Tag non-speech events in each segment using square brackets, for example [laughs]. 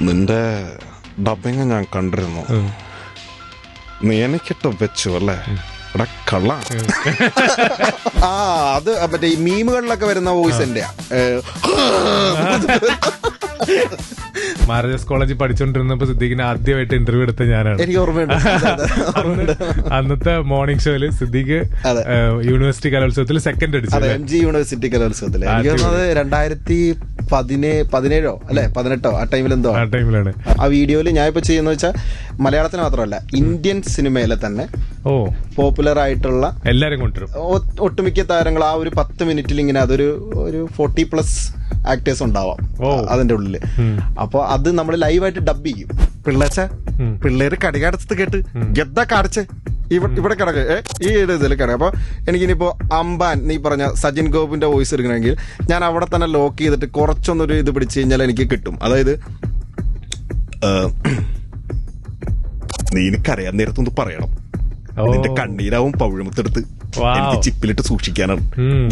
നിന്റെ ഡബിങ് ഞാൻ കണ്ടിരുന്നു. നീ എനിക്കിട്ട് വെച്ചു അല്ലേ? എടാ കള്ള. ആ അത് മറ്റേ ഈ മീമുകളിലൊക്കെ വരുന്ന വോയിസ് എന്റെയാ. [laughs] മാരജസ് കോളേജിൽ പഠിച്ചുകൊണ്ടിരുന്നപ്പോ സിദ്ദീഖിനെ ആദ്യമായിട്ട് ഇന്റർവ്യൂ എടുത്ത ഞാനാണ്. എനിക്ക് ഓർമ്മയുണ്ട്. അന്നത്തെ മോർണിംഗ് ഷോയിൽ സിദ്ദീഖ് യൂണിവേഴ്സിറ്റി കലോത്സവത്തിൽ സെക്കൻഡ് അടിച്ചു. എം ജി യൂണിവേഴ്സിറ്റി കലോത്സവത്തിൽ എനിക്ക് അടിപൊളി. തോന്നുന്നത് രണ്ടായിരത്തി പതിനേ പതിനേഴോ അല്ലെ? പതിനെട്ടോ ആ ടൈമിൽ എന്തോ. ആ ടൈമിലാണ് ആ വീഡിയോയിൽ ഞാൻ ഇപ്പൊ ചെയ്യുന്ന വെച്ചാൽ മലയാളത്തിന് മാത്രമല്ല ഇന്ത്യൻ സിനിമയിലെ തന്നെ ഓ. പോപ്പുലർ ആയിട്ടുള്ള എല്ലാരും കൊണ്ടുവരും. ഒട്ടുമിക്ക താരങ്ങൾ ആ ഒരു പത്ത് മിനിറ്റിൽ ഇങ്ങനെ അതൊരു ഒരു ഫോർട്ടി പ്ലസ് ആക്ടേഴ്സ് ഉണ്ടാവാം. അതിന്റെ ഉള്ളിൽ. അപ്പൊ അത് നമ്മൾ ലൈവായിട്ട് ഡബ് ചെയ്യും. പിള്ളേച്ച പിള്ളേര് കടികടത്ത് കേട്ട് ഗദ്ദ കടച്ച്. ഇവിടെ കിടക്ക. കിടക്ക് ഈ ഇതിൽ കിടക്കുക അപ്പൊ എനിക്കിനിപ്പോ അമ്പാൻ നീ പറഞ്ഞ സജിൻ ഗോപിന്റെ വോയിസ് എടുക്കണമെങ്കിൽ ഞാൻ അവിടെ തന്നെ ലോക്ക് ചെയ്തിട്ട് കുറച്ചൊന്നൊരു ഇത് പിടിച്ചു കഴിഞ്ഞാൽ എനിക്ക് കിട്ടും. അതായത് നീ എനിക്കറിയാൻ നേരത്തൊന്ന് പറയണം. നിന്റെ കണ്ണീരാവും പവിഴമുത്തെടുത്ത്. എനിക്ക് ചിപ്പിലിട്ട് സൂക്ഷിക്കാനാണ്.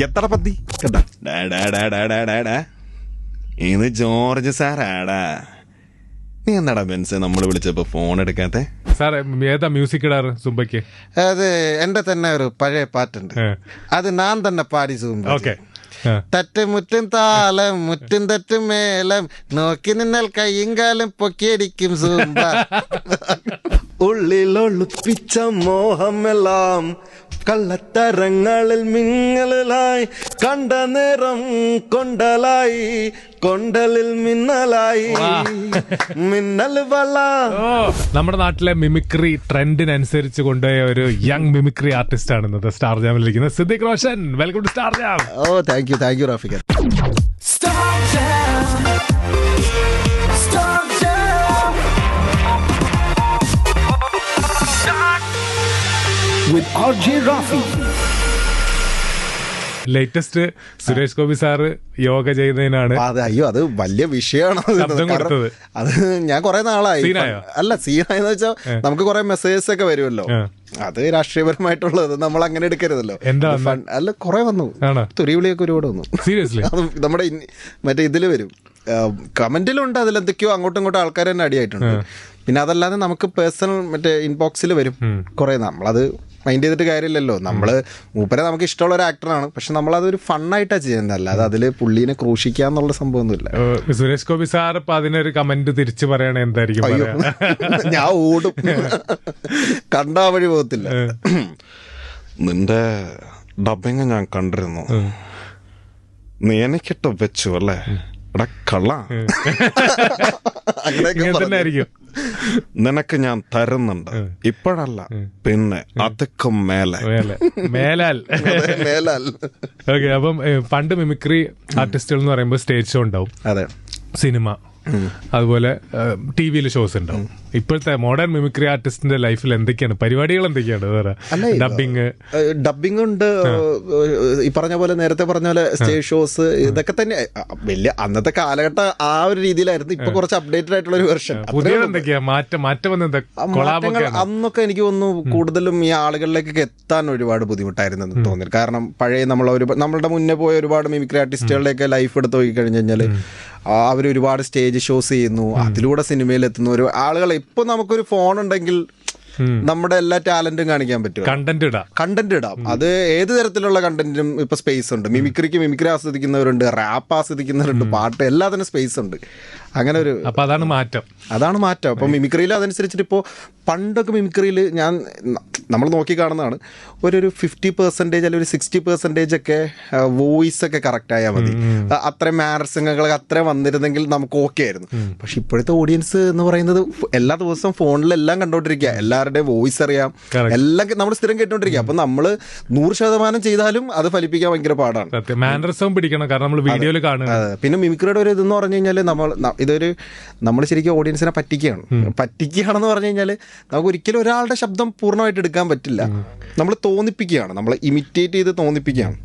എത്ര പത്തി കേട്ടാ ഡാ, ഡാ, ഡാ, ഡാ, ഡാ, ഡാ, ഡാ. ഇത് ജോർജ് സാറാടാ. നീ എന്താടാ ബെൻസ് നമ്മൾ വിളിച്ചപ്പോ ഫോൺ എടുക്കാത്തെ? സാർ ഏതാ മ്യൂസിക് ഇടാറ് സുബയ്ക്ക് അത് എന്റെ തന്നെ ഒരു പഴയ പാട്ടുണ്ട്. അത് ഞാൻ തന്നെ പാടി സൂമ്പ ഓക്കെ. തട്ട് മുറ്റും താളം മുറ്റും തട്ടും മേളം. നോക്കി നിന്നാൽ കയ്യും കാലം പൊക്കിയടിക്കും സൂമ്പ. [laughs] ഉള്ളിലൊളിപ്പിച്ച മോഹമെല്ലാം. കള്ളത്തരങ്ങളിൽ മിന്നലായി കണ്ട നിറം കൊണ്ടലായി കൊണ്ടലിൽ മിന്നലായി. മിന്നൽ വള നമ്മുടെ നാട്ടിലെ മിമിക്രി ട്രെൻഡിനനുസരിച്ച് കൊണ്ടുപോയ ഒരു യങ് മിമിക്രി ആർട്ടിസ്റ്റ് ആണ് ഇന്നത്തെ star ജാമിലിരിക്കുന്നത്. Siddique Roshan welcome to star jam oh thank you thank you റാഫിക Star With Rafi. Latest Suresh Gopi sir yoga ചെയ്യുന്നതിനാണ് അതെ അയ്യോ അത് വലിയ വിഷയമാണ്. അത്. ഞാൻ കുറെ നാളായി. അല്ല സീനായെന്ന് വെച്ചാൽ നമുക്ക് കുറെ മെസ്സേജസ് ഒക്കെ വരുമല്ലോ അത് രാഷ്ട്രീയപരമായിട്ടുള്ളത് നമ്മൾ അങ്ങനെ എടുക്കരുതല്ലോ. എന്താ അല്ല കുറെ വന്നു. തുരിവിളിയൊക്കെ ഒരുപാട് വന്നു. സീരിയസ്ലി അത് നമ്മുടെ മറ്റേ ഇതിൽ വരും. കമന്റിലുണ്ട് അതിലെന്തൊക്കെയോ അങ്ങോട്ടും ഇങ്ങോട്ടും ആൾക്കാർ തന്നെ അടിയായിട്ടുണ്ട്. പിന്നെ അതല്ലാതെ നമുക്ക് പേഴ്സണൽ മറ്റേ ഇൻബോക്സിൽ വരും. കുറെ നമ്മളത് മൈൻഡ് ചെയ്തിട്ട് കാര്യമില്ലല്ലോ. നമ്മൾ മൂപ്പരെ നമുക്ക് ഇഷ്ടമുള്ള ഒരു ആക്ടറാണ്. പക്ഷെ നമ്മൾ അതൊരു ഫണ്ണായിട്ടാണ് ചെയ്യുന്നത്. അല്ലാതെ അതിൽ പുള്ളീനെ ക്രൂശിക്കുക എന്നുള്ള സംഭവമൊന്നുമില്ല സുരേഷ് ഗോപി സാർ ഇപ്പൊ അതിനൊരു കമന്റ് തിരിച്ചു പറയണേ എന്തായിരിക്കും അയ്യോ. [laughs] ഞാൻ ഓടും. കണ്ടാ വഴി പോകത്തില്ല. നിന്റെ ഡബിങ് ഞാൻ കണ്ടിരുന്നു. നീ എനിക്കിട്ട് വെച്ചു അല്ലേ? എടാ കള്ള. [laughs] അങ്ങനെയൊക്കെ നിനക്ക് ഞാൻ തരുന്നുണ്ട്. ഇപ്പോഴല്ല. പിന്നെ അതൊക്കെ മേലെ. മേലെ. മേലാൽ. മേലാൽ. ഓക്കെ അപ്പം പണ്ട് മിമിക്രി ആർട്ടിസ്റ്റുകൾ എന്ന് പറയുമ്പോൾ സ്റ്റേജ് ഷോ ഉണ്ടാവും. അതെ. സിനിമ. അതുപോലെ ടി വിയിൽ ഷോസ് ഉണ്ടാവും. ഇപ്പോഴത്തെ മോഡേൺ മിമിക്രി ആർട്ടിസ്റ്റിന്റെ ലൈഫിൽ എന്തൊക്കെയാണ്? പരിപാടികൾ എന്തൊക്കെയാണ്? ഡബിങ് ഡബിങ് ഉണ്ട്. ഈ പറഞ്ഞ പോലെ നേരത്തെ പറഞ്ഞ പോലെ സ്റ്റേജ് ഷോസ് ഇതൊക്കെ തന്നെ. വലിയ അന്നത്തെ കാലഘട്ടം ആ ഒരു രീതിയിലായിരുന്നു. ഇപ്പൊ കുറച്ച് അപ്ഡേറ്റഡ് ആയിട്ടുള്ള ഒരു വെർഷൻ പുതിയത് എന്തൊക്കെയാ? മാറ്റം മാറ്റം വന്ന അന്നൊക്കെ എനിക്ക് തോന്നുന്നു കൂടുതലും ഈ ആളുകളിലേക്കൊക്കെ എത്താൻ ഒരുപാട് ബുദ്ധിമുട്ടായിരുന്നു എന്ന് തോന്നുന്നു കാരണം പഴയ നമ്മൾ നമ്മളുടെ മുന്നേ പോയ ഒരുപാട് മിമിക്രി ആർട്ടിസ്റ്റുകളുടെയൊക്കെ ലൈഫ് എടുത്ത് നോക്കി കഴിഞ്ഞു കഴിഞ്ഞാൽ അവർ ഒരുപാട് സ്റ്റേജ് ഷോസ് ചെയ്യുന്നു. അതിലൂടെ സിനിമയിൽ എത്തുന്നു. ഒരു ആളുകൾ ഇപ്പൊ നമുക്കൊരു ഫോൺ ഉണ്ടെങ്കിൽ നമ്മുടെ എല്ലാ ടാലന്റും കാണിക്കാൻ പറ്റും കണ്ടന്റ് ഇടാം. കണ്ടന്റ് ഇടാം. അത് ഏത് തരത്തിലുള്ള കണ്ടന്റിനും ഇപ്പൊ സ്പേസ് ഉണ്ട്. മിമിക്രിക്ക് മിമിക്രി ആസ്വദിക്കുന്നവരുണ്ട് റാപ്പ് ആസ്വദിക്കുന്നവരുണ്ട് പാട്ട് എല്ലാത്തിനും സ്പേസ് ഉണ്ട്. അങ്ങനെ ഒരു അപ്പൊ അതാണ് മാറ്റം. അതാണ് മാറ്റം. അപ്പം മിമിക്രിയിൽ അതനുസരിച്ചിട്ട് ഇപ്പോൾ പണ്ടൊക്കെ മിമിക്രിയിൽ ഞാൻ നമ്മൾ നോക്കി കാണുന്നതാണ്. ഒരു ഒരു ഫിഫ്റ്റി പെർസെന്റേജ് അല്ലെങ്കിൽ ഒരു സിക്സ്റ്റി പെർസെന്റേജ് ഒക്കെ വോയിസ് ഒക്കെ കറക്റ്റ് ആയാൽ മതി. അത്രയും മാനർസിംഗങ്ങൾ അത്രയും വന്നിരുന്നെങ്കിൽ നമുക്ക് ഓക്കെ ആയിരുന്നു. പക്ഷെ ഇപ്പോഴത്തെ ഓഡിയൻസ് എന്ന് പറയുന്നത് എല്ലാ ദിവസവും ഫോണിലെല്ലാം കണ്ടോണ്ടിരിക്കുക. എല്ലാവരുടെയും വോയിസ് അറിയാം. എല്ലാം നമ്മൾ സ്ഥിരം കേട്ടോണ്ടിരിക്കുക. അപ്പം നമ്മൾ നൂറ് ശതമാനം ചെയ്താലും അത് ഫലിപ്പിക്കാൻ ഭയങ്കര പാടാണ്. സത്യം. മാനറിസവും പിടിക്കണം. കാരണം നമ്മൾ വീഡിയോയിൽ കാണുക. പിന്നെ മിമിക്രിയുടെ ഒരു ഇതെന്ന് പറഞ്ഞു കഴിഞ്ഞാൽ നമ്മൾ ഇതൊരു നമ്മൾ ശരിക്കും ഓഡിയൻസിനെ പറ്റിക്കുകയാണ്. പറ്റിക്കുകയാണെന്ന് പറഞ്ഞു കഴിഞ്ഞാൽ നമുക്ക് ഒരിക്കലും ഒരാളുടെ ശബ്ദം പൂർണമായിട്ട് എടുക്കാൻ പറ്റില്ല. നമ്മൾ തോന്നിപ്പിക്കുകയാണ്. നമ്മൾ ഇമിറ്റേറ്റ് ചെയ്ത് തോന്നിപ്പിക്കുകയാണ്.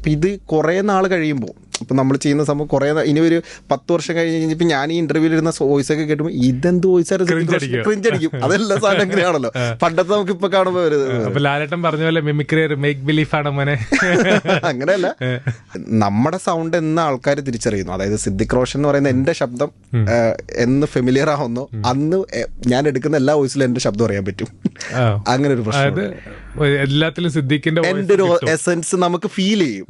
അപ്പം ഇത് കുറേ നാൾ കഴിയുമ്പോൾ അപ്പം നമ്മൾ ചെയ്യുന്ന സംഭവം കുറേ ഇനി ഒരു പത്ത് വർഷം കഴിഞ്ഞ് കഴിഞ്ഞപ്പോൾ ഞാൻ ഈ ഇന്റർവ്യൂവിൽ ഇരുന്ന വോയിസ് ഒക്കെ കേട്ടുമ്പോൾ ഇതെന്ത് വോയിസ് Cringe അടിക്കും. ക്രിഞ്ച് അടിക്കും. അതെല്ലാം സാധനം അങ്ങനെയാണല്ലോ. പണ്ടത്തെ നമുക്ക് ഇപ്പൊ കാണുമ്പോൾ ലാലട്ടൻ പറഞ്ഞ പോലെ മിമിക്രി മേക്ക് ബിലീഫ് ആണ് മോനെ. [laughs] അങ്ങനെയല്ല. നമ്മുടെ സൗണ്ട് എന്ന ആൾക്കാർ തിരിച്ചറിയുന്നു. അതായത് സിദ്ദിഖ് റോഷൻ എന്ന് പറയുന്ന എന്റെ ശബ്ദം എന്ന് ഫെമിലിയർ ആവുന്നു. അന്ന് ഞാൻ എടുക്കുന്ന എല്ലാ വോയിസിലും എന്റെ ശബ്ദം അറിയാൻ പറ്റും. അങ്ങനെ ഒരു പ്രശ്നം എല്ലാത്തിലും സിദ്ദിഖിന്റെ എന്റെ ഒരു എസെൻസ് നമുക്ക് ഫീൽ ചെയ്യും.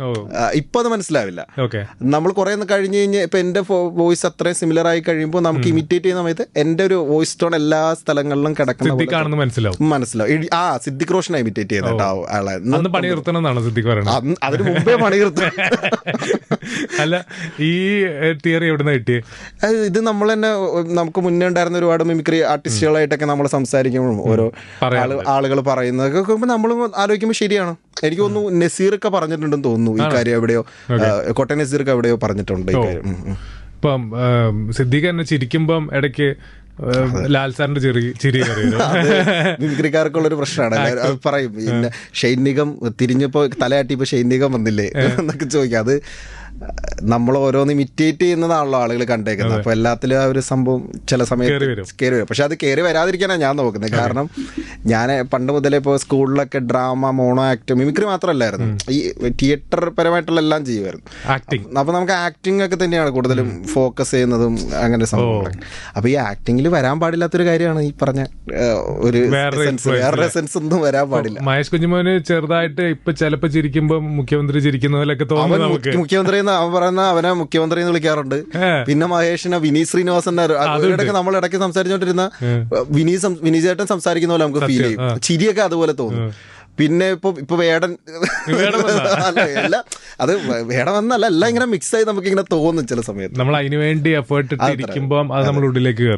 ഇപ്പൊ അത് മനസ്സിലാവില്ല. ഓക്കെ. നമ്മൾ കുറെ ഒന്ന് കഴിഞ്ഞ് കഴിഞ്ഞ് ഇപ്പൊ എന്റെ വോയിസ് അത്രയും സിമിലർ ആയി കഴിയുമ്പോൾ നമുക്ക് ഇമിറ്റേറ്റ് ചെയ്യുന്ന സമയത്ത് എന്റെ ഒരു വോയിസ് ടോൺ എല്ലാ സ്ഥലങ്ങളിലും കിടക്കുന്ന മനസ്സിലാവും. മനസ്സിലാവും. ആ സിദ്ദിഖ് റോഷനെ ഇമിറ്റേറ്റ് ചെയ്തിട്ടാവും കേട്ടോ ആളെ. പണി നിർത്തണം സിദ്ദിഖ് പറയുന്നത് അതിന് മുമ്പേ പണി നിർത്തും [laughs] അല്ല ഈ തിയറി എവിടുന്ന കിട്ടിയേ? അത് ഇത് നമ്മൾ തന്നെ നമുക്ക് മുന്നേ ഉണ്ടായിരുന്ന ഒരുപാട് മിമിക്രി ആർട്ടിസ്റ്റുകളായിട്ടൊക്കെ നമ്മൾ സംസാരിക്കുമ്പോഴും ഓരോ ആളുകൾ പറയുന്നതൊക്കെ നമ്മൾ ആലോചിക്കുമ്പോൾ ശരിയാണ്. എനിക്ക് തോന്നുന്നു നസീറൊക്കെ പറഞ്ഞിട്ടുണ്ടെന്ന് തോന്നുന്നു ഈ കാര്യം എവിടെയോ. കോട്ടയം നസീർക്ക് എവിടെയോ പറഞ്ഞിട്ടുണ്ട് ഈ കാര്യം. ഇപ്പം സിദ്ദീഖ് തന്നെ ചിരിക്കുമ്പം ഇടയ്ക്ക് ലാൽ സാറിന്റെ ചിരി ചിരി. [laughs] മിമിക്രിക്കാർക്കുള്ള ഒരു പ്രശ്നമാണ്. പറയും. പിന്നെ ഷൈനികം തിരിഞ്ഞപ്പോ തലയാട്ടിയപ്പോ ഷൈനികം വന്നില്ലേ എന്നൊക്കെ ചോദിക്കാം. അത് നമ്മൾ ഓരോന്ന് ഇമിറ്റേറ്റ് ചെയ്യുന്നതാണല്ലോ ആളുകൾ കണ്ടേക്കുന്നത്. അപ്പൊ എല്ലാത്തിലും ആ ഒരു സംഭവം ചില സമയത്ത്. കയറി വരും. പക്ഷെ അത് കയറി വരാതിരിക്കാനാണ് ഞാൻ നോക്കുന്നത്. കാരണം ഞാൻ പണ്ട് മുതലേ ഇപ്പോൾ സ്കൂളിലൊക്കെ ഡ്രാമ മോണോ ആക്ട് മിമിക്രി മാത്രമല്ലായിരുന്നു. ഈ തിയേറ്റർ പരമായിട്ടുള്ള എല്ലാം ചെയ്യുമായിരുന്നു. അപ്പൊ നമുക്ക് ആക്ടിംഗ് ഒക്കെ തന്നെയാണ് കൂടുതലും ഫോക്കസ് ചെയ്യുന്നതും അങ്ങനെ സംഭവങ്ങളൊക്കെ. അപ്പൊ ഈ ആക്ടിങ്ങിൽ വരാൻ പാടില്ലാത്തൊരു കാര്യമാണ് ഈ പറഞ്ഞ ഒരു വേറെ സെൻസ് ഒന്നും വരാൻ പാടില്ല. മഹേഷ് കുഞ്ഞുമോന് ചെറുതായിട്ട് ഇപ്പൊ ചിലപ്പോ ചിരിക്കുമ്പോൾ മുഖ്യമന്ത്രി ചിരിക്കുന്ന പോലെയൊക്കെ തോന്നുന്നു മുഖ്യമന്ത്രി എന്ന് അവൻ പറയുന്ന അവനെ മുഖ്യമന്ത്രി എന്ന് വിളിക്കാറുണ്ട്. പിന്നെ മഹേഷിനെ വിനീത് ശ്രീനിവാസന്റെ ഇടയ്ക്ക് നമ്മൾ ഇടയ്ക്ക് സംസാരിച്ചോണ്ടിരുന്ന വിനീത് വിനീത് ചേട്ടൻ സംസാരിക്കുന്ന പോലെ നമുക്ക് ഫീൽ ചെയ്യും. ചിരിയൊക്കെ അതുപോലെ തോന്നും. പിന്നെ ഇപ്പൊ ഇപ്പൊ വേടൻ അല്ല അല്ല അത് വേടം വന്നല്ല എല്ലാം ഇങ്ങനെ മിക്സ് ആയി നമുക്ക് ഇങ്ങനെ തോന്നും ചില സമയത്ത്. നമ്മൾ അതിന് വേണ്ടി എഫേർട്ട് ഇരിക്കുമ്പോൾ അത് നമ്മൾ ഉള്ളിലേക്ക്.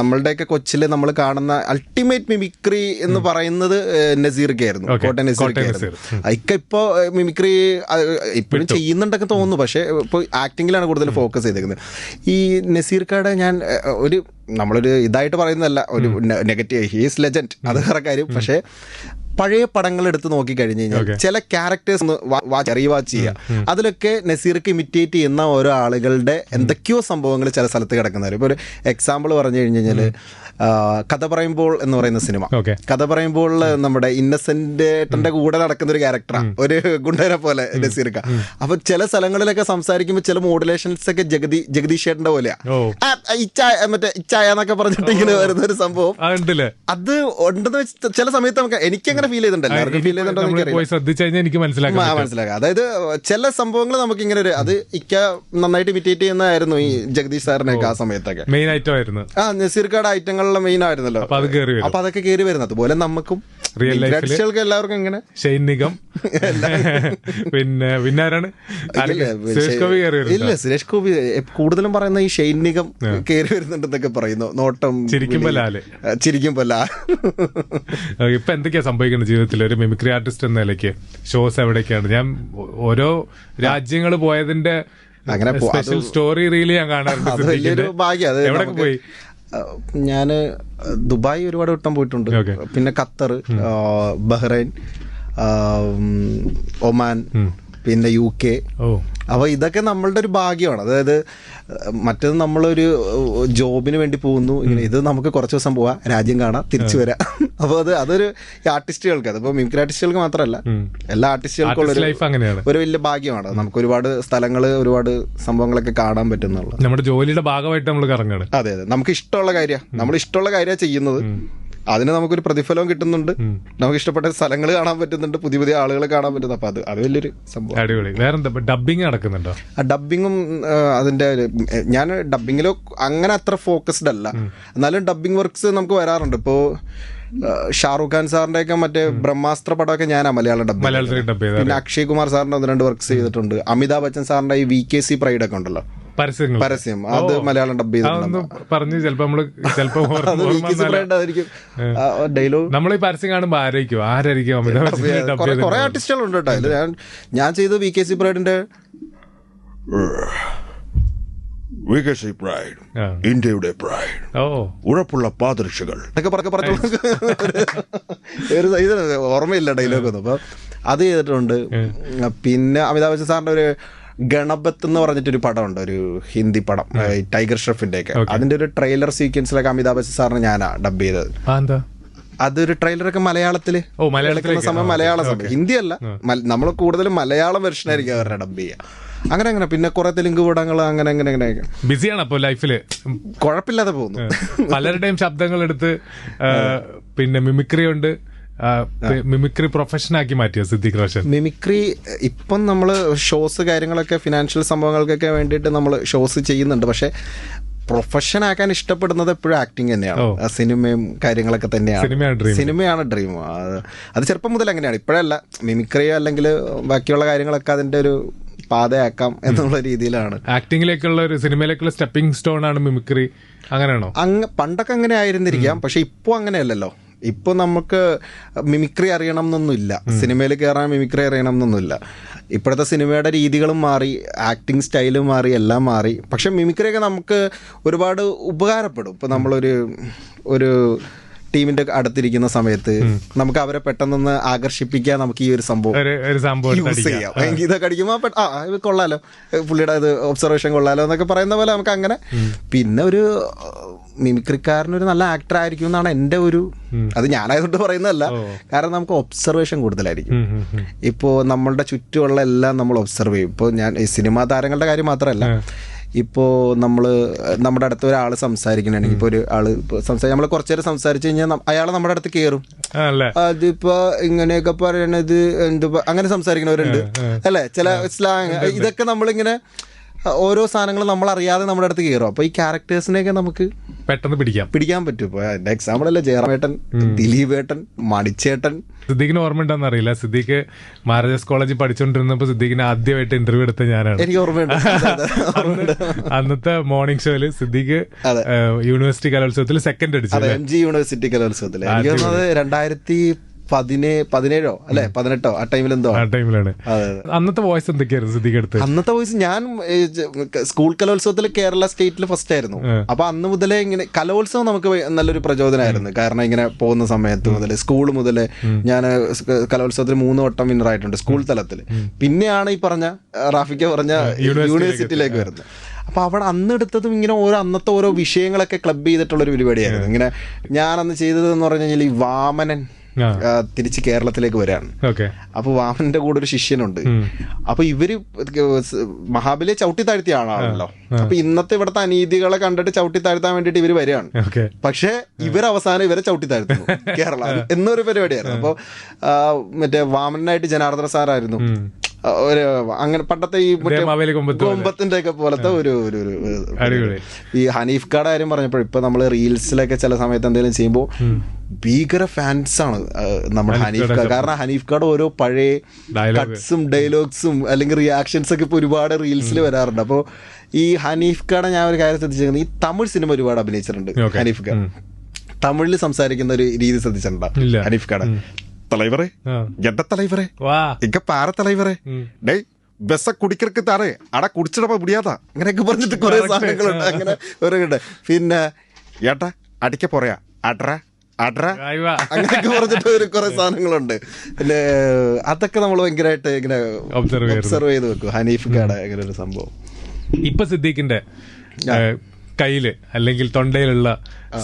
നമ്മളുടെയൊക്കെ കൊച്ചിൽ നമ്മൾ കാണുന്ന അൾട്ടിമേറ്റ് മിമിക്രി എന്ന് പറയുന്നത് നസീർക്ക് ആയിരുന്നു Okay. നസീർക്ക് ഇക്ക ഇപ്പൊ മിമിക്രി ഇപ്പോഴും ചെയ്യുന്നുണ്ടൊക്കെ തോന്നുന്നു. പക്ഷെ ഇപ്പൊ ആക്ടിങ്ങിലാണ് കൂടുതൽ ഫോക്കസ് ചെയ്തേക്കുന്നത്. ഈ നസീർക്കാടെ ഞാൻ ഒരു നമ്മളൊരു ഇതായിട്ട് പറയുന്നതല്ല ഒരു നെഗറ്റീവ് ഹീസ് ലെജൻഡ് അത് വേറെ കാര്യം. പക്ഷേ പഴയ പടങ്ങൾ എടുത്ത് നോക്കി കഴിഞ്ഞു കഴിഞ്ഞാൽ ചില ക്യാരക്ടേഴ്സ് റീവാച്ച് ചെയ്യുക അതിലൊക്കെ നസീർക്ക് ഇമിറ്റേറ്റ് ചെയ്യുന്ന ഓരോ ആളുകളുടെ എന്തൊക്കെയോ സംഭവങ്ങൾ ചില സ്ഥലത്ത് കിടക്കുന്നവർ ഇപ്പോൾ ഒരു എക്സാമ്പിൾ പറഞ്ഞു കഴിഞ്ഞു കഴിഞ്ഞാൽ കഥ പറയുമ്പോൾ എന്ന് പറയുന്ന സിനിമ. കഥ പറയുമ്പോൾ നമ്മുടെ ഇന്നസെന്റ് ഏട്ടന്റെ കൂടെ നടക്കുന്ന ഒരു ക്യാരക്ടറാണ് ഒരു ഗുണ്ടനെ പോലെ നസീർക്ക അപ്പൊ ചില സ്ഥലങ്ങളിലൊക്കെ സംസാരിക്കുമ്പോൾ ചില മോഡുലേഷൻസ് ഒക്കെ ജഗതി ജഗദീഷേട്ടന്റെ പോലെയാ. ഇച്ചായ മറ്റേ ഇച്ചായ എന്നൊക്കെ പറഞ്ഞിട്ട് ഇങ്ങനെ വരുന്ന ഒരു സംഭവം. അത് ഉണ്ടെന്ന് വെച്ച് ചില സമയത്ത് നമുക്ക് എനിക്ക് അങ്ങനെ ഫീൽ ചെയ്തിട്ടുണ്ടല്ലോ ഫീൽ ചെയ്തിട്ടുണ്ടോ എനിക്ക് മനസ്സിലാക്കാം. അതായത് ചില സംഭവങ്ങൾ നമുക്ക് ഇങ്ങനെ ഒരു അത് ഇക്ക നന്നായിട്ട് ഇമിറ്റേറ്റ് ചെയ്യുന്നതായിരുന്നു ഈ ജഗദീഷ് സാറിനൊക്കെ ആ സമയത്തൊക്കെ. മെയിൻ ഐറ്റം ആയിരുന്നു. ആ നസീർക്കാട് ഐറ്റങ്ങളിലെ മെയിൻ ആയിരുന്നല്ലോ. അപ്പൊ അത് കയറി വരും. അപ്പൊ അതൊക്കെ കയറി വരുന്നത്. അതുപോലെ നമുക്കും റിയൽ ലൈഫിൽ എല്ലാവർക്കും ഇങ്ങനെ ഷെയ്ൻ നിഗം [laughs] പിന്നെ പിന്നെ ആരാണ് ഇല്ല, സുരേഷ് ഗോപി കൂടുതലും പറയുന്ന ഈ ശൈനികം കയറി വരുന്നുണ്ടെന്നൊക്കെ പറയുന്നു. നോട്ടം ചിരിക്കുമ്പോ. ലാൽ. ചിരിക്കുമ്പോ ലാ [laughs] ഇപ്പൊ എന്തൊക്കെയാ സംഭവിക്കുന്നത് ജീവിതത്തിൽ ഒരു മിമിക്രി ആർട്ടിസ്റ്റ് എന്ന നിലയ്ക്ക്. ഷോസ് എവിടേക്കാണ് ഞാൻ ഓരോ രാജ്യങ്ങൾ പോയതിന്റെ അങ്ങനെ സ്പെഷ്യൽ സ്റ്റോറി റീൽ ഞാൻ കാണാറുണ്ട്. ഭാഗ്യം. അത് എവിടെ പോയി? ഞാൻ ദുബായ് ഒരുപാട് വട്ടം പോയിട്ടുണ്ട്. പിന്നെ ഖത്തർ ബഹ്റൈൻ ഒമാൻ പിന്നെ യു കെ അപ്പോൾ അപ്പൊ ഇതൊക്കെ നമ്മളുടെ ഒരു ഭാഗ്യമാണ്. അതായത് മറ്റത് നമ്മളൊരു ജോബിന് വേണ്ടി പോകുന്നു. ഇങ്ങനെ ഇത് നമുക്ക് കുറച്ച് ദിവസം പോവാം രാജ്യം കാണാം തിരിച്ചു വരാം. [laughs] അപ്പോൾ അത് അതൊരു ആർട്ടിസ്റ്റുകൾക്ക് അതിപ്പോൾ മിമിക്രി ആർട്ടിസ്റ്റുകൾക്ക് മാത്രമല്ല. എല്ലാ ആർട്ടിസ്റ്റുകൾക്കും ആർട്ടിസ്റ്റ് ലൈഫ് അങ്ങനെയാണ്. ഒരു വലിയ ഭാഗ്യമാണ്. നമുക്ക് ഒരുപാട് സ്ഥലങ്ങൾ ഒരുപാട് സംഭവങ്ങളൊക്കെ കാണാൻ പറ്റുന്നുള്ളൂ നമ്മുടെ ജോലിയുടെ ഭാഗമായിട്ട് നമ്മൾ കറങ്ങാണ്. അതെ അതെ. നമുക്ക് ഇഷ്ടമുള്ള കാര്യമാണ് നമ്മൾ ഇഷ്ടമുള്ള കാര്യമാണ് ചെയ്യുന്നത്. അതിന് നമുക്കൊരു പ്രതിഫലവും കിട്ടുന്നുണ്ട്. നമുക്ക് ഇഷ്ടപ്പെട്ട സ്ഥലങ്ങൾ കാണാൻ പറ്റുന്നുണ്ട് പുതിയ പുതിയ ആളുകളെ കാണാൻ പറ്റുന്നു അപ്പൊ അത് അത് വലിയൊരു സംഭവം അടിപൊളി. വേറെന്താ ഡബിങ് നടക്കുന്നുണ്ടോ? ആ ഡബിങ്ങും അതിന്റെ ഞാൻ ഡബിങ്ങിലോ അങ്ങനെ അത്ര ഫോക്കസ്ഡ് അല്ല. എന്നാലും ഡബിങ് വർക്ക്സ് നമുക്ക് വരാറുണ്ട്. ഇപ്പോ ഷാറുഖ് ഖാൻ സാറിന്റെ ഒക്കെ മറ്റേ ബ്രഹ്മാസ്ത്ര പടമൊക്കെ ഞാനാ മലയാളം ഡബ് പിന്നെ അക്ഷയ് കുമാർ സാറിന്റെ ഒന്ന് രണ്ട് വർക്ക്സ് ചെയ്തിട്ടുണ്ട്. അമിതാഭ് ബച്ചൻ സാറിന്റെ ഈ വി കെ സി പ്രൈഡ് ഒക്കെ ഉണ്ടല്ലോ. പരസ്യങ്ങൾ. പരസ്യം. അത് മലയാളം ഡബ് ചെയ്തിട്ടുണ്ട് പറഞ്ഞു ചിലപ്പോ നമ്മൾ ഡയലോഗ് [laughs] നമ്മൾ ഈ പരസ്യം കാണുമ്പോ ആരായിരിക്കും? ആരായിരിക്കും കുറെ ആർട്ടിസ്റ്റുകളുണ്ട് കേട്ടോ. ഞാൻ ഞാൻ ചെയ്ത വി കെ സി പ്രൈഡിന്റെ വികസി പ്രൈഡ്. ഇന്ത്യയുടെ പ്രൈഡ് ഓ. ഉറപ്പുള്ള പാദരക്ഷകൾ. എന്നൊക്കെ പറഞ്ഞ പറഞ്ഞു ഒരു ഇത് ഓർമ്മയില്ല ഡയലോഗ് ഒന്നും. അപ്പൊ അത് ചെയ്തിട്ടുണ്ട്. പിന്നെ അമിതാഭ് ബച്ചൻ സാറിന്റെ ഒരു ഗണപത്ത് എന്ന് പറഞ്ഞിട്ടൊരു പടമുണ്ട് ഒരു ഹിന്ദി പടം ടൈഗർ ഷെഫിന്റെ ഒക്കെ അതിന്റെ ഒരു ട്രെയിലർ സീക്വൻസിലൊക്കെ അമിതാഭ് ബച്ചൻ സാറിന് ഞാനാ ഡബ് ചെയ്തത്. അതൊരു ട്രെയിലറൊക്കെ മലയാളത്തിൽ. കളിക്കുന്ന സമയം മലയാളം സമയം. ഹിന്ദി അല്ല. നമ്മൾ കൂടുതലും മലയാളം വെർഷൻ ആയിരിക്കും അവരുടെ ഡബ് ചെയ്യുക അങ്ങനെ അങ്ങനെ. പിന്നെ കുറെ തെലുങ്ക് പടങ്ങൾ അങ്ങനെ അങ്ങനെ അങ്ങനെയൊക്കെ ബിസിയാണ് അപ്പൊ ലൈഫിൽ. കുഴപ്പമില്ലാതെ പോകുന്നു. പലരുടെയും ശബ്ദങ്ങൾ എടുത്ത് പിന്നെ മിമിക്രി ഉണ്ട്. മിമിക്രി പ്രൊഫഷൻ ആക്കി മാറ്റിയോ സിദ്ദിഖ് റോഷൻ? മിമിക്രി ഇപ്പം നമ്മൾ ഷോസ് കാര്യങ്ങളൊക്കെ ഫിനാൻഷ്യൽ സംഭവങ്ങൾക്കൊക്കെ വേണ്ടിയിട്ട് നമ്മൾ ഷോസ് ചെയ്യുന്നുണ്ട്. പക്ഷേ പ്രൊഫഷൻ ആക്കാൻ ഇഷ്ടപ്പെടുന്നത് എപ്പോഴും ആക്ടിങ് തന്നെയാണ്. സിനിമയും കാര്യങ്ങളൊക്കെ തന്നെയാണ്. സിനിമയാണ് ഡ്രീം അത് ചെറുപ്പം മുതൽ അങ്ങനെയാണ്. ഇപ്പോഴല്ല. മിമിക്രിയോ അല്ലെങ്കിൽ ബാക്കിയുള്ള കാര്യങ്ങളൊക്കെ അതിന്റെ ഒരു പാതയാക്കാം എന്നുള്ള രീതിയിലാണ്. ആക്ടിങ്ങിലേക്കുള്ള ഒരു സിനിമയിലേക്കുള്ള സ്റ്റെപ്പിംഗ് സ്റ്റോൺ ആണ് മിമിക്രി. അങ്ങനെയാണോ? അങ്ങ് പണ്ടൊക്കെ അങ്ങനെ ആയിരുന്നിരിക്കാം പക്ഷെ ഇപ്പോൾ അങ്ങനെയല്ലല്ലോ. ഇപ്പോൾ നമുക്ക് മിമിക്രി അറിയണം എന്നൊന്നുമില്ല. സിനിമയിൽ കയറാൻ മിമിക്രി അറിയണം എന്നൊന്നുമില്ല. ഇപ്പോഴത്തെ സിനിമയുടെ രീതികളും മാറി ആക്ടിങ് സ്റ്റൈലും മാറി എല്ലാം മാറി. പക്ഷെ മിമിക്രിയൊക്കെ നമുക്ക് ഒരുപാട് ഉപകാരപ്പെടും. ഇപ്പോൾ നമ്മളൊരു ഒരു ടീമിന്റെ അടുത്തിരിക്കുന്ന സമയത്ത് നമുക്ക് അവരെ പെട്ടെന്നൊന്ന് ആകർഷിപ്പിക്കാൻ നമുക്ക് ഈ ഒരു സംഭവം. യൂസ്. ചെയ്യാം. ഇതൊക്കെ അടിക്കുമ്പോൾ ആ കൊള്ളാലോ. പുള്ളിയുടെ ഇത് ഒബ്സർവേഷൻ കൊള്ളാലോ എന്നൊക്കെ പറയുന്ന പോലെ നമുക്ക് അങ്ങനെ. പിന്നെ ഒരു മിമിക്രിക്കാരനൊരു നല്ല ആക്ടർ ആയിരിക്കും എന്നാണ് എന്റെ ഒരു അത് ഞാനായതുകൊണ്ട് പറയുന്നതല്ല. കാരണം നമുക്ക് ഒബ്സർവേഷൻ കൂടുതലായിരിക്കും. ഇപ്പോ. ഇപ്പോൾ നമ്മളുടെ ചുറ്റുമുള്ള എല്ലാം നമ്മൾ ഒബ്സർവ് ചെയ്യും. ഇപ്പോൾ ഞാൻ സിനിമാ താരങ്ങളുടെ കാര്യം മാത്രമല്ല. ഇപ്പോൾ നമ്മൾ നമ്മുടെ അടുത്ത് ഒരാൾ സംസാരിക്കണമെങ്കിൽ ഇപ്പോൾ ഒരു ആൾ സംസാരിച്ച് നമ്മൾ കുറച്ചു നേരം സംസാരിച്ച് കഴിഞ്ഞാൽ അയാൾ നമ്മുടെ അടുത്ത് കയറും അതിപ്പോ ഇങ്ങനെയൊക്കെ പറയണത് എന്ത് അങ്ങനെ സംസാരിക്കണവരുണ്ട്. അല്ലേ? ചില സ്ലാങ് ഇതൊക്കെ നമ്മളിങ്ങനെ ഓരോ സാധനങ്ങളും നമ്മൾ അറിയാതെ നമ്മുടെ അടുത്ത് കയറും അപ്പൊ ഈ ക്യാരക്ടേഴ്സിനെയൊക്കെ നമുക്ക് പെട്ടെന്ന് പിടിക്കാം. പിടിക്കാൻ പറ്റും. ഇപ്പൊ എന്റെ എക്സാമ്പിൾ അല്ലേ ജയറാമേട്ടൻ ദിലീപ് ഏട്ടൻ മണിച്ചേട്ടൻ. സിദ്ദീഖിന് ഓർമ്മ ഉണ്ടോന്ന് അറിയില്ല സിദ്ദീഖ് മഹാരാജാസ് കോളേജിൽ പഠിച്ചുകൊണ്ടിരുന്നപ്പോ സിദ്ദീഖിന് ആദ്യമായിട്ട് ഇന്റർവ്യൂ എടുത്ത ഞാനാണ്. എനിക്ക് ഓർമ്മയുണ്ട്. അന്നത്തെ മോർണിംഗ് ഷോയിൽ സിദ്ദീഖ് യൂണിവേഴ്സിറ്റി കലോത്സവത്തിൽ സെക്കൻഡ് അടിച്ചു എം ജി യൂണിവേഴ്സിറ്റി എനിക്ക് തോന്നുന്നത് രണ്ടായിരത്തി പതിനേ പതിനേഴോ? അല്ലെ? പതിനെട്ടോ? ആ ടൈമിൽ എന്തോ ആ ടൈമിലാണ്. അന്നത്തെ വോയിസ് എന്തൊക്കെയായിരുന്നു സിദ്ദീഖ് എടുത്ത് അന്നത്തെ വോയിസ് ഞാൻ സ്കൂൾ കലോത്സവത്തിൽ കേരള സ്റ്റേറ്റിൽ ഫസ്റ്റ് ആയിരുന്നു. അപ്പൊ അന്ന് മുതലേ ഇങ്ങനെ കലോത്സവം നമുക്ക് നല്ലൊരു പ്രചോദനമായിരുന്നു കാരണം ഇങ്ങനെ പോകുന്ന സമയത്ത് മുതൽ സ്കൂൾ മുതൽ ഞാൻ കലോത്സവത്തിൽ മൂന്ന് വട്ടം വിന്നർ ആയിട്ടുണ്ട് സ്കൂൾ തലത്തിൽ പിന്നെയാണ് ഈ പറഞ്ഞ റാഫിക്ക പറഞ്ഞ യൂണിവേഴ്സിറ്റിയിലേക്ക് വരുന്നത്. അപ്പൊ അവിടെ അന്ന് എടുത്തതും ഇങ്ങനെ ഓരോ അന്നത്തെ ഓരോ വിഷയങ്ങളൊക്കെ ക്ലബ് ചെയ്തിട്ടുള്ള ഒരു പരിപാടിയായിരുന്നു ഇങ്ങനെ ഞാൻ അന്ന് ചെയ്തതെന്ന് പറഞ്ഞു കഴിഞ്ഞാൽ ഈ വാമനൻ. തിരിച്ച് കേരളത്തിലേക്ക് വരാണ്. അപ്പൊ വാമന്റെ കൂടെ ഒരു ശിഷ്യനുണ്ട്. അപ്പൊ ഇവർ മഹാബലിയെ ചവിട്ടി താഴ്ത്തിയ ആളാണല്ലോ അപ്പൊ ഇന്നത്തെ ഇവിടുത്തെ അനീതികളെ കണ്ടിട്ട് ചവിട്ടി താഴ്ത്താൻ വേണ്ടിട്ട് ഇവർ വരികയാണ്. പക്ഷെ ഇവർ അവസാനം ഇവരെ ചവിട്ടി താഴ്ത്തുന്നു [laughs] കേരള. എന്നൊരു പരിപാടിയായിരുന്നു. അപ്പൊ മറ്റേ വാമനായിട്ട് ജനാർദ്ദന സാറായിരുന്നു. ഒരു അങ്ങനെ പണ്ടത്തെ ഈ. കൊമ്പത്തിന്റെ ഒക്കെ പോലത്തെ ഒരു ഒരു ഈ ഹനീഫ് കാർഡ് കാര്യം പറഞ്ഞപ്പോൾ ഇപ്പൊ നമ്മൾ റീൽസിലൊക്കെ ചില സമയത്ത് എന്തെങ്കിലും ചെയ്യുമ്പോൾ ഭീകര ഫാൻസ് ആണ് നമ്മുടെ ഹനീഫ് കാർഡ് കാരണം ഹനീഫ് കാർഡ് ഓരോ പഴയ. കട്ട്സും ഡയലോഗ്സും അല്ലെങ്കിൽ റിയാക്ഷൻസ് ഒക്കെ ഇപ്പൊ ഒരുപാട് റീൽസിൽ വരാറുണ്ട്. അപ്പോൾ ഈ ഹനീഫ് കാർഡ് ഞാൻ ഒരു കാര്യം ശ്രദ്ധിച്ചിരിക്കുന്നത് ഈ തമിഴ് സിനിമ ഒരുപാട് അഭിനയിച്ചിട്ടുണ്ട് ഹനീഫ് കാർഡ് തമിഴിൽ സംസാരിക്കുന്ന ഒരു രീതി ശ്രദ്ധിച്ചിട്ടുണ്ടോ ഹനീഫ് കാർഡ് தலைவரே ആ. எந்த தலைவரே വാ ഇക്ക പാര தலைவரേ ഡേയ് ബസ് കുടിക്കർക്ക് താറേ അട കുടിച്ചിടപ്പോ മുടിയാതാ അങ്ങനെയൊക്കെ പറഞ്ഞിട്ട് കുറെ സാധനങ്ങളുണ്ട് അങ്ങനെ ഒരു ഉണ്ട് പിന്നെ ഏട്ടാ അടിക്ക പോറയാ അട്ര അട്ര ആയി വാ. അങ്ങനെയൊക്കെ പറഞ്ഞിട്ട് ഒരു കുറെ [laughs] സാധനങ്ങളുണ്ട് പിന്നെ അതൊക്കെ നമ്മൾ ഭയങ്കരമായിട്ട് ഇങ്ങനെ Observe ചെയ്യാറുണ്ട്. ഒബ്സർവ് ചെയ്ത് വെക്കും ഹനീഫ് കാട അങ്ങനെ ഒരു സംഭവം ഇപ്പൊ സിദ്ദീഖിന്റെ ഏഹ്, കയ്യിൽ അല്ലെങ്കിൽ തൊണ്ടയിലുള്ള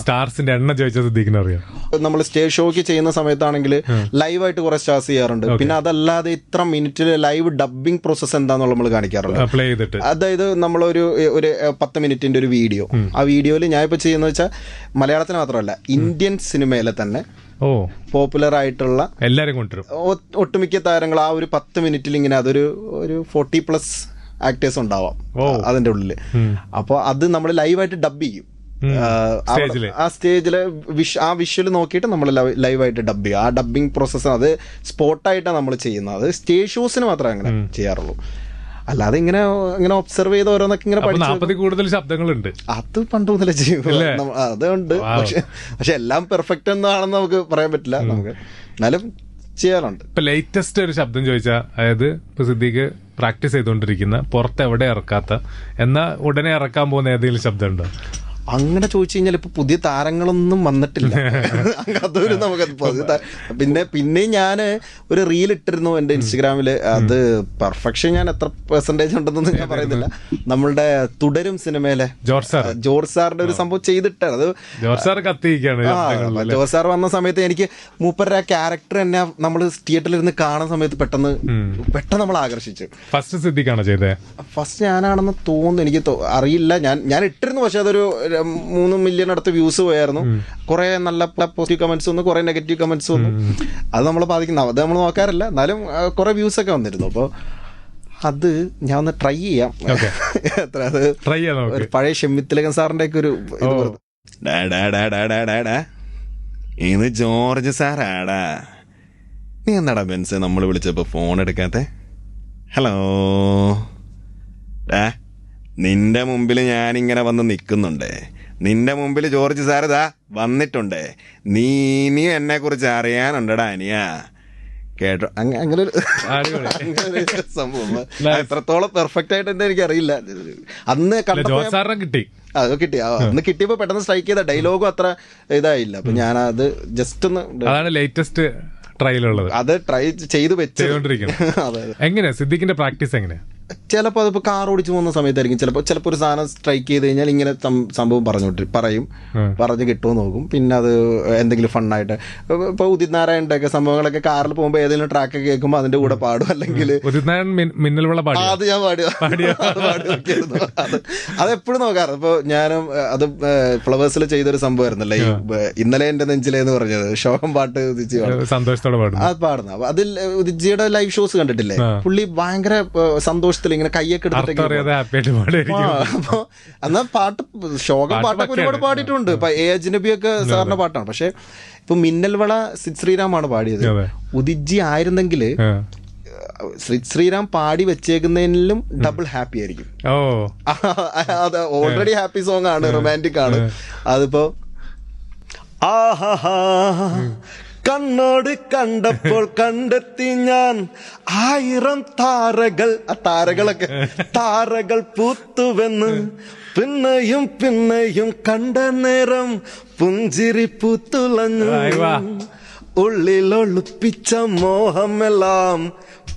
സ്റ്റാർസിന്റെ എണ്ണം ചോദിച്ചത് സിദ്ദീഖിന് അറിയാം. നമ്മൾ സ്റ്റേജ് ഷോക്ക് ചെയ്യുന്ന സമയത്താണെങ്കിൽ ലൈവായിട്ട് കുറെ സ്റ്റാർസ് ചെയ്യാറുണ്ട്. പിന്നെ അതല്ലാതെ ഇത്ര മിനിറ്റിൽ ലൈവ് ഡബിംഗ് പ്രോസസ് എന്താണെന്നുള്ള നമ്മൾ കാണിക്കാറുണ്ട്. പ്ലേ ചെയ്തിട്ട്. അതായത് നമ്മളൊരു ഒരു പത്ത് മിനിറ്റിന്റെ ഒരു വീഡിയോ. ആ വീഡിയോയിൽ ഞാൻ ഇപ്പൊ ചെയ്യുന്നത് വെച്ചാൽ മലയാളത്തിന് മാത്രമല്ല ഇന്ത്യൻ സിനിമയിലെ തന്നെ ഓ. പോപ്പുലർ ആയിട്ടുള്ള എല്ലാരും കൊണ്ടുവരും. ഒട്ടുമിക്ക താരങ്ങൾ ആ ഒരു പത്ത് മിനിറ്റിൽ ഇങ്ങനെ അതൊരു ഒരു ഫോർട്ടി പ്ലസ് ആക്ടേഴ്സ് ഉണ്ടാവാം. അതിന്റെ ഉള്ളിൽ അപ്പോൾ അത് നമ്മൾ ലൈവായിട്ട് ഡബ് ചെയ്യും. ആ, സ്റ്റേജിൽ. ആ സ്റ്റേജിൽ വിഷ് ആ വിഷ്വൽ നോക്കിയിട്ട് നമ്മൾ ലൈവായിട്ട് ഡബ് ചെയ്യും. ആ ഡബിങ് പ്രോസസ്സ് അത് സ്പോട്ടായിട്ടാണ് നമ്മൾ ചെയ്യുന്നത്. അത് സ്റ്റേജ് ഷോസിന് മാത്രമേ അങ്ങനെ ചെയ്യാറുള്ളൂ. അല്ലാതെ ഇങ്ങനെ ഇങ്ങനെ ഒബ്സർവ് ചെയ്ത് ഓരോന്നൊക്കെ ഇങ്ങനെ പഠിച്ചു കൂടുതൽ ശബ്ദങ്ങളുണ്ട്. അത് പണ്ട് മുതലേ ചെയ്യും അതുകൊണ്ട് അതുണ്ട്. പക്ഷെ പക്ഷെ എല്ലാം പെർഫെക്റ്റ് എന്നാണെന്ന് നമുക്ക് പറയാൻ പറ്റില്ല. നമുക്ക് എന്നാലും ചെയ്യാറുണ്ട്. ഇപ്പൊ ലേറ്റസ്റ്റ് ഒരു ശബ്ദം ചോദിച്ചാൽ അതായത് ഇപ്പൊ സിദ്ദീഖ് പ്രാക്ടീസ് ചെയ്തുകൊണ്ടിരിക്കുന്ന പുറത്ത് എവിടെ ഇറക്കാത്ത എന്നാ ഉടനെ ഇറക്കാൻ പോകുന്ന ഏതെങ്കിലും ശബ്ദം ഉണ്ടോ? അങ്ങനെ ചോദിച്ചു കഴിഞ്ഞാൽ ഇപ്പൊ പുതിയ താരങ്ങളൊന്നും വന്നിട്ടില്ല. [laughs] അതൊരു നമുക്ക് പിന്നെ പിന്നെ ഞാൻ ഒരു റീൽ ഇട്ടിരുന്നു എന്റെ ഇൻസ്റ്റഗ്രാമിൽ. അത് പെർഫെക്ഷൻ ഞാൻ എത്ര പെർസെന്റേജ് ഉണ്ടെന്ന് ഞാൻ പറയുന്നില്ല. [laughs] നമ്മളുടെ തുടരും സിനിമയിലെ ജോർജ് സാറിന്റെ ഒരു സംഭവം ചെയ്തിട്ടാണ്. അത് ജോർജ് സാർ വന്ന സമയത്ത് എനിക്ക് മൂപ്പരുടെ ആ ക്യാരക്ടർ തന്നെ നമ്മൾ തിയേറ്ററിൽ ഇരുന്ന് കാണുന്ന സമയത്ത് പെട്ടെന്ന് പെട്ടെന്ന് നമ്മൾ ആകർഷിച്ചു. ഫസ്റ്റ് സിദ്ധിക്കാണോ ചെയ്തേ? ഫസ്റ്റ് ഞാനാണെന്ന് തോന്നുന്നു. എനിക്ക് അറിയില്ല. ഞാൻ ഞാൻ ഇട്ടിരുന്നു പക്ഷെ അതൊരു മൂന്ന് മില്യൺ അടുത്ത് വ്യൂസ് പോയായിരുന്നു. കുറെ നല്ല പോസിറ്റീവ് കമന്റ്സ് വന്നു കുറെ നെഗറ്റീവ് കമന്റ്സ് വന്നു. അത് നമ്മളെ ബാധിക്കുന്ന അത് നമ്മൾ നോക്കാറില്ല. എന്നാലും കുറെ വ്യൂസ് ഒക്കെ വന്നിരുന്നു. അപ്പോൾ അത് ഞാൻ ഒന്ന് ട്രൈ ചെയ്യാം. [laughs] എത്ര അത് ട്രൈ ചെയ്യാം ഒരു പഴയ ഷെമ്മിത്തിലകൻ സാറിന്റെ ഒക്കെ ഒരു ഇത് ഡാ, ഡാ, ഡാ, ഡാ, ഡാ, ഡാ, ഡാ. ഇത് ജോർജ് സാറാടാ നീ എന്നാടാ ബെൻസ് നമ്മൾ വിളിച്ചപ്പോ ഫോൺ എടുക്കാത്തെ? ഹലോ ഡാ. നിന്റെ മുമ്പിൽ ഞാനിങ്ങനെ വന്ന് നിൽക്കുന്നുണ്ട്. നിന്റെ മുമ്പിൽ ജോർജ് സാരദാ വന്നിട്ടുണ്ട് വന്നിട്ടുണ്ടേ. നീ ഇനി എന്നെ കുറിച്ച് അറിയാനുണ്ടടാ അനിയ. കേട്ടോ? അങ്ങനെ ഒരു സംഭവം. എത്രത്തോളം പെർഫെക്റ്റ് ആയിട്ട് തന്നെ എനിക്കറിയില്ല. അന്ന് അല്ല, കണ്ടപ്പോ ജോർജ് ഞാൻ- സാറിനെ കിട്ടി. അത് കിട്ടി. അന്ന് കിട്ടിയപ്പോ പെട്ടെന്ന് സ്ട്രൈക്ക് ചെയ്ത ഡയലോഗും അത്ര ഇതായില്ല. അപ്പൊ ഞാൻ അത് ജസ്റ്റ് ഒന്ന് അതാണ് ലേറ്റസ്റ്റ് ട്രയലുള്ളത് അത് ട്രൈ ചെയ്ത് വെച്ചോണ്ടിരിക്കുന്നത് [laughs] എങ്ങനെയാ സിദ്ദിഖിന്റെ പ്രാക്ടീസ് എങ്ങനെയാ? ചിലപ്പോൾ അതിപ്പോൾ കാർ ഓടിച്ചു പോകുന്ന സമയത്തായിരിക്കും. ചിലപ്പോൾ ചിലപ്പോൾ ഒരു സാധനം സ്ട്രൈക്ക് ചെയ്ത് കഴിഞ്ഞാൽ ഇങ്ങനെ സംഭവം പറഞ്ഞോട്ട് പറയും. പറഞ്ഞ് കിട്ടുമോ നോക്കും. പിന്നെ അത് എന്തെങ്കിലും ഫണ്ണായിട്ട് ഇപ്പോൾ ഉദിത് നാരായണന്റെ ഒക്കെ സംഭവങ്ങളൊക്കെ കാറിൽ പോകുമ്പോൾ ഏതെങ്കിലും ട്രാക്ക് കേൾക്കുമ്പോൾ അതിന്റെ കൂടെ പാടും. അല്ലെങ്കിൽ അത് ഞാൻ പാടി [laughs] [laughs] അത് പാടി നോക്കിയിരുന്നു അത് അതെപ്പോഴും നോക്കാറ്. ഇപ്പോൾ ഞാനും അത് ഫ്ലവേഴ്സിൽ ചെയ്തൊരു സംഭവമായിരുന്നല്ലേ ഇന്നലെ എന്റെ നെഞ്ചിലെ എന്ന് പറഞ്ഞത്. ശോകം പാട്ട് പാടും. സന്തോഷത്തോടെ പാടും അത് പാടുന്ന. അതിൽ ഉദിജിയുടെ ലൈവ് ഷോസ് കണ്ടിട്ടില്ലേ. പുള്ളി ഭയങ്കര ഏഹ്, സന്തോഷത്തിൽ ഇങ്ങനെ കൈയൊക്കെ എടുത്തിട്ടൊക്കെ എന്നാ പാട്ട് ശോകം പാട്ട് പാട്ടൊക്കെ ഒരുപാട്. പാടിയിട്ടുണ്ട്. ഇപ്പൊ എ. അജ്നബി ഒക്കെ സാറിന്റെ പാട്ടാണ്. പക്ഷെ ഇപ്പൊ മിന്നൽവള സിദ് ശ്രീറാമാണ് പാടിയത്. ഉദിജി ആയിരുന്നെങ്കിൽ ശ്രീറാം പാടി വെച്ചേക്കുന്നതിലും ഡബിൾ ഹാപ്പി ആയിരിക്കും. ഓ. അത് ഓൾറെഡി ഹാപ്പി സോങ് ആണ് റൊമാന്റിക് ആണ്. അതിപ്പോ ആഹാഹാ കണ്ണോട് കണ്ടപ്പോൾ കണ്ടെത്തി ഞാൻ ആയിരം താരകൾ ആ താരകളൊക്കെ താരകൾ പൂത്തുവെന്ന് പിന്നെയും പിന്നെയും കണ്ട നേരം പുഞ്ചിരി പൂത്തുളഞ്ഞു ഉള്ളിലൊളുപ്പിച്ച. മോഹമെല്ലാം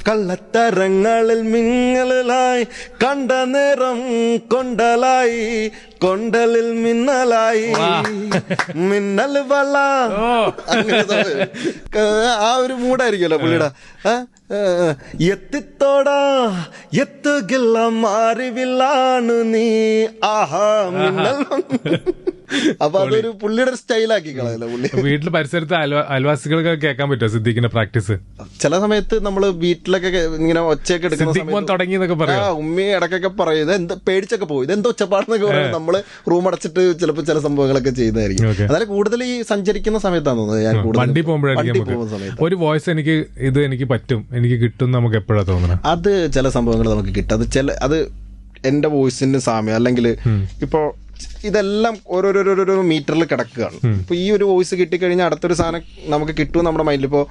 കള്ളത്തരങ്ങളിൽ മിന്നലായി കണ്ട നേരം കൊണ്ടലായി കൊണ്ടലിൽ മിന്നലായി. മിന്നൽ വള ഓ. അങ്ങനെ സംഭവം. ക- ആ ഒരു മൂടായിരിക്കുമല്ലോ പുള്ളിയുടെ. എത്തിത്തോടാ എത്തുകില്ല മാറിവില്ലാണ് നീ. ആഹാ മിന്നൽ അപ്പൊ അതൊരു പുള്ളിയുടെ സ്റ്റൈലാക്കി കളയല്ലോ പുള്ളി? വീട്ടിൽ പരിസരത്ത് അയൽവാസികൾക്ക് കേൾക്കാൻ പറ്റുമോ സിദ്ദിഖിന്റെ പ്രാക്ടീസ്? ചില സമയത്ത് നമ്മൾ വീട്ടിലൊക്കെ ഇങ്ങനെ ഒച്ചയൊക്കെ എടുക്കുന്ന തുടങ്ങി എന്നൊക്കെ പറയാം? ഉമ്മി ഇടക്കൊക്കെ പറയും ഇത് എന്ത് പേടിച്ചൊക്കെ പോകും ഇതെന്ത് ഒച്ചപ്പാടെന്നൊക്കെ പറയും. നമ്മൾ റൂം അടച്ചിട്ട് ചിലപ്പോൾ ചില സംഭവങ്ങളൊക്കെ ചെയ്യുന്നതായിരിക്കും. അതായത് കൂടുതൽ ഈ സഞ്ചരിക്കുന്ന സമയത്താണ് തോന്നുന്നത് ഞാൻ കൂടുതൽ വണ്ടി പോകുമ്പോഴായിരിക്കും സമയത്ത്. ഒരു വോയിസ് എനിക്ക് ഇത് എനിക്ക് പറ്റും എനിക്ക് കിട്ടും നമുക്ക് എപ്പോഴാ തോന്നുന്നത് അത് ചില സംഭവങ്ങൾ നമുക്ക് കിട്ടും. അത് ചില അത് എന്റെ വോയിസിന് സാമ്യം അല്ലെങ്കിൽ ഇപ്പോ ഇതെല്ലാം ഓരോരോരോരോ മീറ്ററിൽ കിടക്കുകയാണ്. ഇപ്പൊ ഈ ഒരു വോയിസ് കിട്ടിക്കഴിഞ്ഞാൽ അടുത്തൊരു സാധനം നമുക്ക് കിട്ടും നമ്മുടെ മൈൻഡിൽ. ഇപ്പോൾ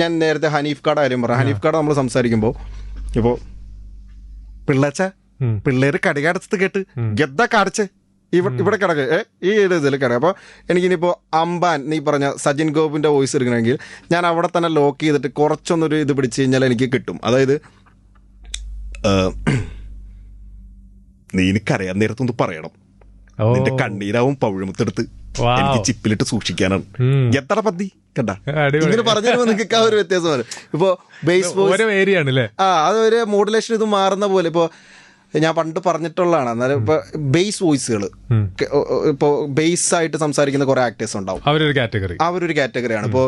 ഞാൻ നേരത്തെ ഹനീഫ് കാർഡ് കാര്യം പറയാം ഹനീഫ് കാർഡ് നമ്മൾ സംസാരിക്കുമ്പോൾ ഇപ്പോൾ പിള്ളച്ച. പിള്ളേര് കടികടച്ചത് കേട്ട് ഗദ്ദ കാടച്ച് ഇവിടെ ഇവിടെ കിടക്ക്. ഈ ഇതിൽ കിടക്കുക അപ്പോൾ എനിക്കിനിപ്പോൾ അംബാൻ നീ പറഞ്ഞ സജിൻ ഗോപിന്റെ വോയിസ് എടുക്കണമെങ്കിൽ ഞാൻ അവിടെ തന്നെ ലോക്ക് ചെയ്തിട്ട് കുറച്ചൊന്നൊരു ഇത് പിടിച്ച് കഴിഞ്ഞാൽ എനിക്ക് കിട്ടും. അതായത് നീ എനിക്കറിയാൻ നേരത്തൊന്ന് പറയണം. നിന്റെ കണ്ണീരാവും പവിഴമുത്തെടുത്ത്. എനിക്ക് ചിപ്പിലിട്ട് സൂക്ഷിക്കാനാണ്. എത്ര പദ്ധതി കണ്ട? ഇങ്ങനെ പറഞ്ഞു നിങ്ങൾക്ക് ആ ഒരു വ്യത്യാസമാണ് ഇപ്പോൾ ബേസ് ആ അതൊരു മോഡുലേഷൻ ഇത് മാറുന്ന പോലെ. ഇപ്പോൾ ഞാൻ പണ്ട് പറഞ്ഞിട്ടുള്ളതാണ്. എന്നാലും ഇപ്പൊ ബേസ് വോയിസുകൾ ഇപ്പൊ ബേസ് ആയിട്ട് സംസാരിക്കുന്ന കുറെ ആക്ടേഴ്സ് ഉണ്ടാവും. അവരൊരു കാറ്റഗറി അവരൊരു കാറ്റഗറിയാണ് ഇപ്പോൾ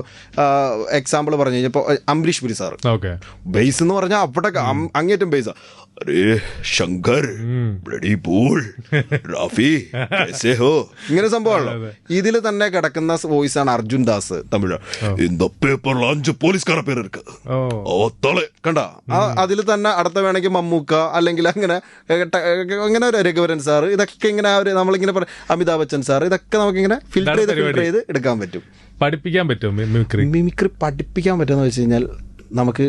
എക്സാമ്പിൾ പറഞ്ഞു കഴിഞ്ഞപ്പോൾ അംബരീഷ് പുരി സാർ ബേസ് എന്ന് പറഞ്ഞാൽ അവിടെ അങ്ങേറ്റം ബേസ് ശങ്കർ റാഫി ഇങ്ങനെ സംഭവമാണല്ലോ. ഇതിൽ തന്നെ കിടക്കുന്ന വോയിസ് ആണ് അർജുൻ ദാസ് തമിഴ്. പേപ്പറിൽ അഞ്ച് പോലീസുകാരുടെ പേര് കണ്ട? അതിൽ തന്നെ അടുത്ത വേണമെങ്കിൽ മമ്മൂക്ക അല്ലെങ്കിൽ അങ്ങനെ അങ്ങനെ ഒരു രഘുവരൻ സാർ ഇതൊക്കെ ഇങ്ങനെ ഒരു നമ്മളിങ്ങനെ അമിതാഭ് ബച്ചൻ സാർ ഇതൊക്കെ നമുക്കിങ്ങനെ ഫിൽറ്റർ ചെയ്ത് ഫിൽറ്റർ ചെയ്ത് എടുക്കാൻ പറ്റും. പഠിപ്പിക്കാൻ പറ്റും മിമിക്രി? മിമിക്രി പഠിപ്പിക്കാൻ പറ്റുമെന്ന് വെച്ച് കഴിഞ്ഞാൽ നമുക്ക്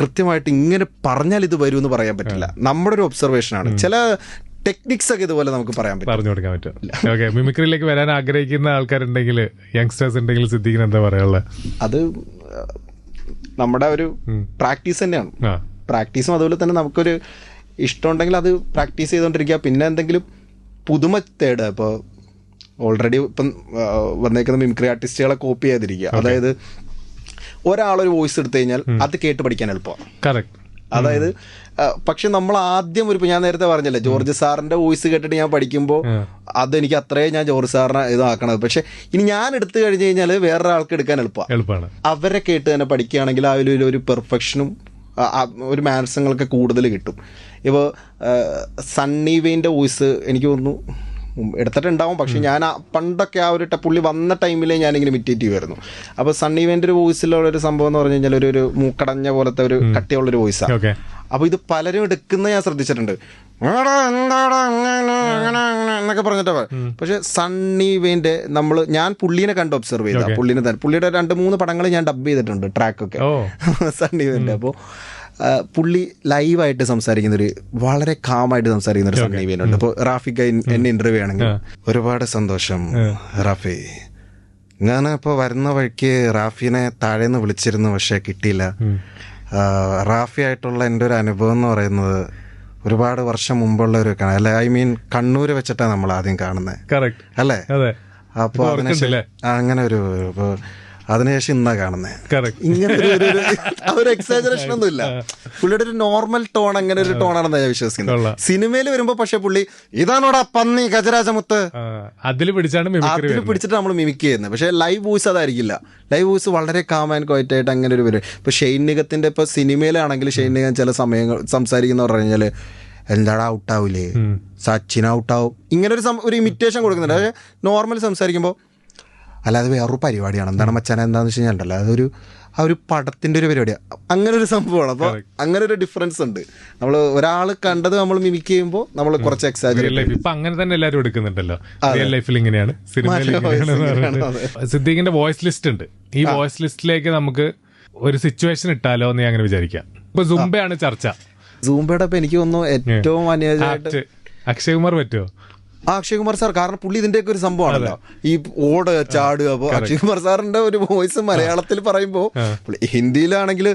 കൃത്യമായിട്ട് ഇങ്ങനെ പറഞ്ഞാൽ ഇത് വരും എന്ന് പറയാൻ പറ്റില്ല. നമ്മുടെ ഒരു ഒബ്സർവേഷനാണ് ചില ടെക്നിക്സ് ഒക്കെ ഇതുപോലെ നമുക്ക് പറയാൻ പറ്റും. പറഞ്ഞു കൊടുക്കാൻ പറ്റും. ഓക്കെ [laughs] മിമിക്രിയിലേക്ക് വരാൻ ആഗ്രഹിക്കുന്ന ആൾക്കാരുണ്ടെങ്കിൽ യങ്സ്റ്റേഴ്സ് ഉണ്ടെങ്കിൽ സിദ്ധിക്കുന്ന എന്താ പറയാനുള്ളത് അത് നമ്മുടെ ഒരു പ്രാക്ടീസ് തന്നെയാണ്. പ്രാക്ടീസും അതുപോലെ തന്നെ നമുക്കൊരു ഇഷ്ടമുണ്ടെങ്കിൽ അത് പ്രാക്ടീസ് ചെയ്തുകൊണ്ടിരിക്കുക പിന്നെ എന്തെങ്കിലും പുതുമ തേടുക. ഇപ്പോൾ ഓൾറെഡി ഇപ്പം വന്നേക്കുന്ന മിമിക്രി ആർട്ടിസ്റ്റുകളെ കോപ്പി ചെയ്തിരിക്കുക അതായത് ഒരാളൊരു വോയിസ് എടുത്തു കഴിഞ്ഞാൽ അത് കേട്ട് പഠിക്കാൻ എളുപ്പമാണ് കറക്റ്റ് അതായത് പക്ഷെ നമ്മൾ ആദ്യം ഒരു ഞാൻ നേരത്തെ പറഞ്ഞല്ലേ ജോർജ് സാറിന്റെ വോയിസ് കേട്ടിട്ട് ഞാൻ പഠിക്കുമ്പോൾ അതെനിക്ക് അത്രയും ഞാൻ ജോർജ് സാറിനെ ഇതാക്കണത്. പക്ഷെ ഇനി ഞാൻ എടുത്തു കഴിഞ്ഞു കഴിഞ്ഞാൽ വേറൊരാൾക്ക് എടുക്കാൻ എളുപ്പമാണ് അവരെ കേട്ട് തന്നെ പഠിക്കുകയാണെങ്കിൽ അതിലൊരു പെർഫെക്ഷനും ഒരു മാനസങ്ങളൊക്കെ കൂടുതൽ കിട്ടും. ഇപ്പോൾ സണ്ണി വെയിന്റെ വോയിസ് എനിക്ക് തോന്നുന്നു എടുത്തിട്ടുണ്ടാവും. പക്ഷെ ഞാൻ ആ- പണ്ടൊക്കെ ആ ഒരു പുള്ളി വന്ന ടൈമിലേ ഞാനിങ്ങനെ ഇമിറ്റേറ്റ് ചെയ്യുമായിരുന്നു അപ്പോൾ സണ്ണി വെയിന്റെ ഒരു വോയിസിലുള്ള ഒരു സംഭവം എന്ന് പറഞ്ഞു കഴിഞ്ഞാൽ ഒരു ഒരു മൂക്കടഞ്ഞ പോലത്തെ ഒരു കട്ടിയുള്ളൊരു വോയിസാണ് അപ്പോൾ ഇത് പലരും എടുക്കുന്ന ഞാൻ ശ്രദ്ധിച്ചിട്ടുണ്ട്. "എടാ, എന്താടാ അങ്ങനെ, അങ്ങനെ, അങ്ങനെ" എന്നൊക്കെ പറഞ്ഞിട്ടാ പറ- പക്ഷെ സണ്ണി വെയിന്റെ നമ്മൾ ഞാൻ പുള്ളീനെ കണ്ട് ഒബ്സർവ് ചെയ്ത പുള്ളീനെ തന്നെ. പുള്ളിയുടെ രണ്ട് മൂന്ന് പടങ്ങൾ ഞാൻ ഡബ് ചെയ്തിട്ടുണ്ട് ട്രാക്കൊക്കെ സണ്ണി വെയിന്റെ അപ്പോൾ പുള്ളി ലൈവായിട്ട് സംസാരിക്കുന്ന ഒരു വളരെ കാമായിട്ട് സംസാരിക്കുന്ന ഒരു സണ്ണി വെയിനുണ്ട് അപ്പോൾ റാഫിക്ക് എന്നെ ഇന്റർവ്യൂ ആണെങ്കിൽ ഒരുപാട് സന്തോഷം റാഫി. ഞാൻ ഇപ്പോൾ വരുന്ന വഴിക്ക് റാഫിനെ താഴേന്ന് വിളിച്ചിരുന്നു പക്ഷേ കിട്ടിയില്ല. റാഫി ആയിട്ടുള്ള എന്റെ ഒരു അനുഭവം എന്ന് പറയുന്നത് ഒരുപാട് വർഷം മുമ്പുള്ള ഒരു അല്ലെ ഐ മീൻ കണ്ണൂര് വെച്ചിട്ടാണ് നമ്മൾ ആദ്യം കാണുന്നത് അല്ലേ? അപ്പോൾ അങ്ങനെ ഒരു അതിനുശേഷം ഇന്നാ കാണുന്നത് ഇങ്ങനത്തെ ഒരു- എക്സാജറേഷൻ [laughs] ഒന്നും ഇല്ല. പുള്ളിയുടെ ഒരു നോർമൽ ടോൺ അങ്ങനെ ഒരു ടോണാണെന്ന് ഞാൻ വിശ്വസിക്കുന്നത്. സിനിമയിൽ വരുമ്പോ പക്ഷെ പുള്ളി ഇതാണോടാ പന്നി ഗജരാജമുത്ത്? അതിൽ പിടിച്ചാണ് അതിൽ പിടിച്ചിട്ട് നമ്മൾ മിമിക് ചെയ്യുന്നത്. പക്ഷെ ലൈവ് വോയിസ് അതായിരിക്കില്ല. ലൈവ് വോയിസ് വളരെ കാം ആൻഡ് ക്വയറ്റ് ആയിട്ട് അങ്ങനെ ഒരു വരും ഇപ്പൊ ഷെയ്ൻ നിഗത്തിന്റെ ഇപ്പൊ സിനിമയിലാണെങ്കിൽ ഷെയ്ൻ ചില സമയങ്ങൾ സംസാരിക്കുന്ന പറഞ്ഞു കഴിഞ്ഞാൽ എന്താടാ ഔട്ടാവൂലേ സച്ചിൻ ഔട്ടാവും ഇങ്ങനെ ഒരു ഒരു ഇമിറ്റേഷൻ കൊടുക്കുന്നുണ്ട്. പക്ഷേ നോർമൽ സംസാരിക്കുമ്പോൾ അല്ലാതെ വേറൊരു പരിപാടിയാണ്. എന്താണ് മച്ചാന എന്താന്ന് വെച്ച് കഴിഞ്ഞാൽ ഉണ്ടല്ലോ അതൊരു ആ ഒരു പടത്തിന്റെ ഒരു പരിപാടിയാണ് അങ്ങനെ ഒരു സംഭവമാണ്. അപ്പോൾ അങ്ങനെ ഒരു ഡിഫറൻസ് ഉണ്ട്. നമ്മൾ ഒരാൾ കണ്ടത് നമ്മൾ മിമിക് ചെയ്യുമ്പോൾ നമ്മൾ കുറച്ച് എക്സാജറേറ്റ് ഇപ്പൊ അങ്ങനെ തന്നെ എല്ലാവരും എടുക്കുന്നുണ്ടല്ലോ. റിയൽ ലൈഫിൽ ഇങ്ങനെയാണ്. സിനിമയിൽ സിദ്ദീഖിന്റെ വോയിസ് ലിസ്റ്റ് ഉണ്ട്. ഈ വോയിസ് ലിസ്റ്റിലേക്ക് നമുക്ക് ഒരു സിറ്റുവേഷൻ ഇട്ടാലോ എന്ന് ഞാൻ അങ്ങനെ വിചാരിക്കാം. ഇപ്പൊ സുംബയാണ് ചർച്ച. സൂംബയുടെ എനിക്ക് തോന്നുന്നു ഏറ്റവും അനുയോജ്യമായിട്ട് ആക്ട് അക്ഷയ് കുമാർ പറ്റുമോ ആ അക്ഷയ് കുമാർ സാർ കാരണം പുള്ളി ഇതിന്റെയൊക്കെ ഒരു സംഭവമാണല്ലോ. ഈ ഓട് ചാടുക അപ്പൊ അക്ഷയ് കുമാർ സാറിന്റെ ഒരു വോയിസ് മലയാളത്തിൽ പറയുമ്പോ ഹിന്ദിയിലാണെങ്കിൽ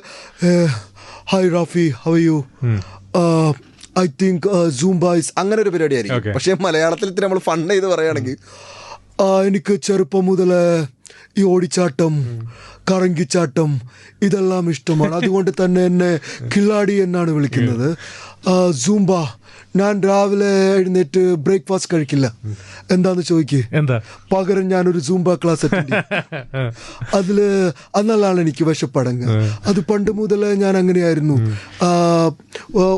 hi Rafi how you I think zumba is അങ്ങനെ ഒരു പരിപാടി ആയിരിക്കും പക്ഷെ മലയാളത്തിൽ ഇത്തിരി നമ്മൾ ഫണ്ട് ചെയ്ത് പറയുകയാണെങ്കിൽ എനിക്ക് ചെറുപ്പം മുതലേ ഈ ഓടിച്ചാട്ടം കറങ്കിച്ചാട്ടം ഇതെല്ലാം ഇഷ്ടമാണ്. അതുകൊണ്ട് തന്നെ എന്നെ കില്ലാടി എന്നാണ് വിളിക്കുന്നത്. സൂംബ ഞാൻ രാവിലെ എഴുന്നേറ്റ് ബ്രേക്ക്ഫാസ്റ്റ് കഴിക്കില്ല. എന്താന്ന് ചോദിക്ക്? എന്താ? പകരം ഞാനൊരു സൂംബ ക്ലാസ് അറ്റൻഡ്. അതിൽ അന്നല്ലാണ് എനിക്ക് വിശപ്പടങ്ങ്. അത് പണ്ട് മുതലേ ഞാൻ അങ്ങനെയായിരുന്നു.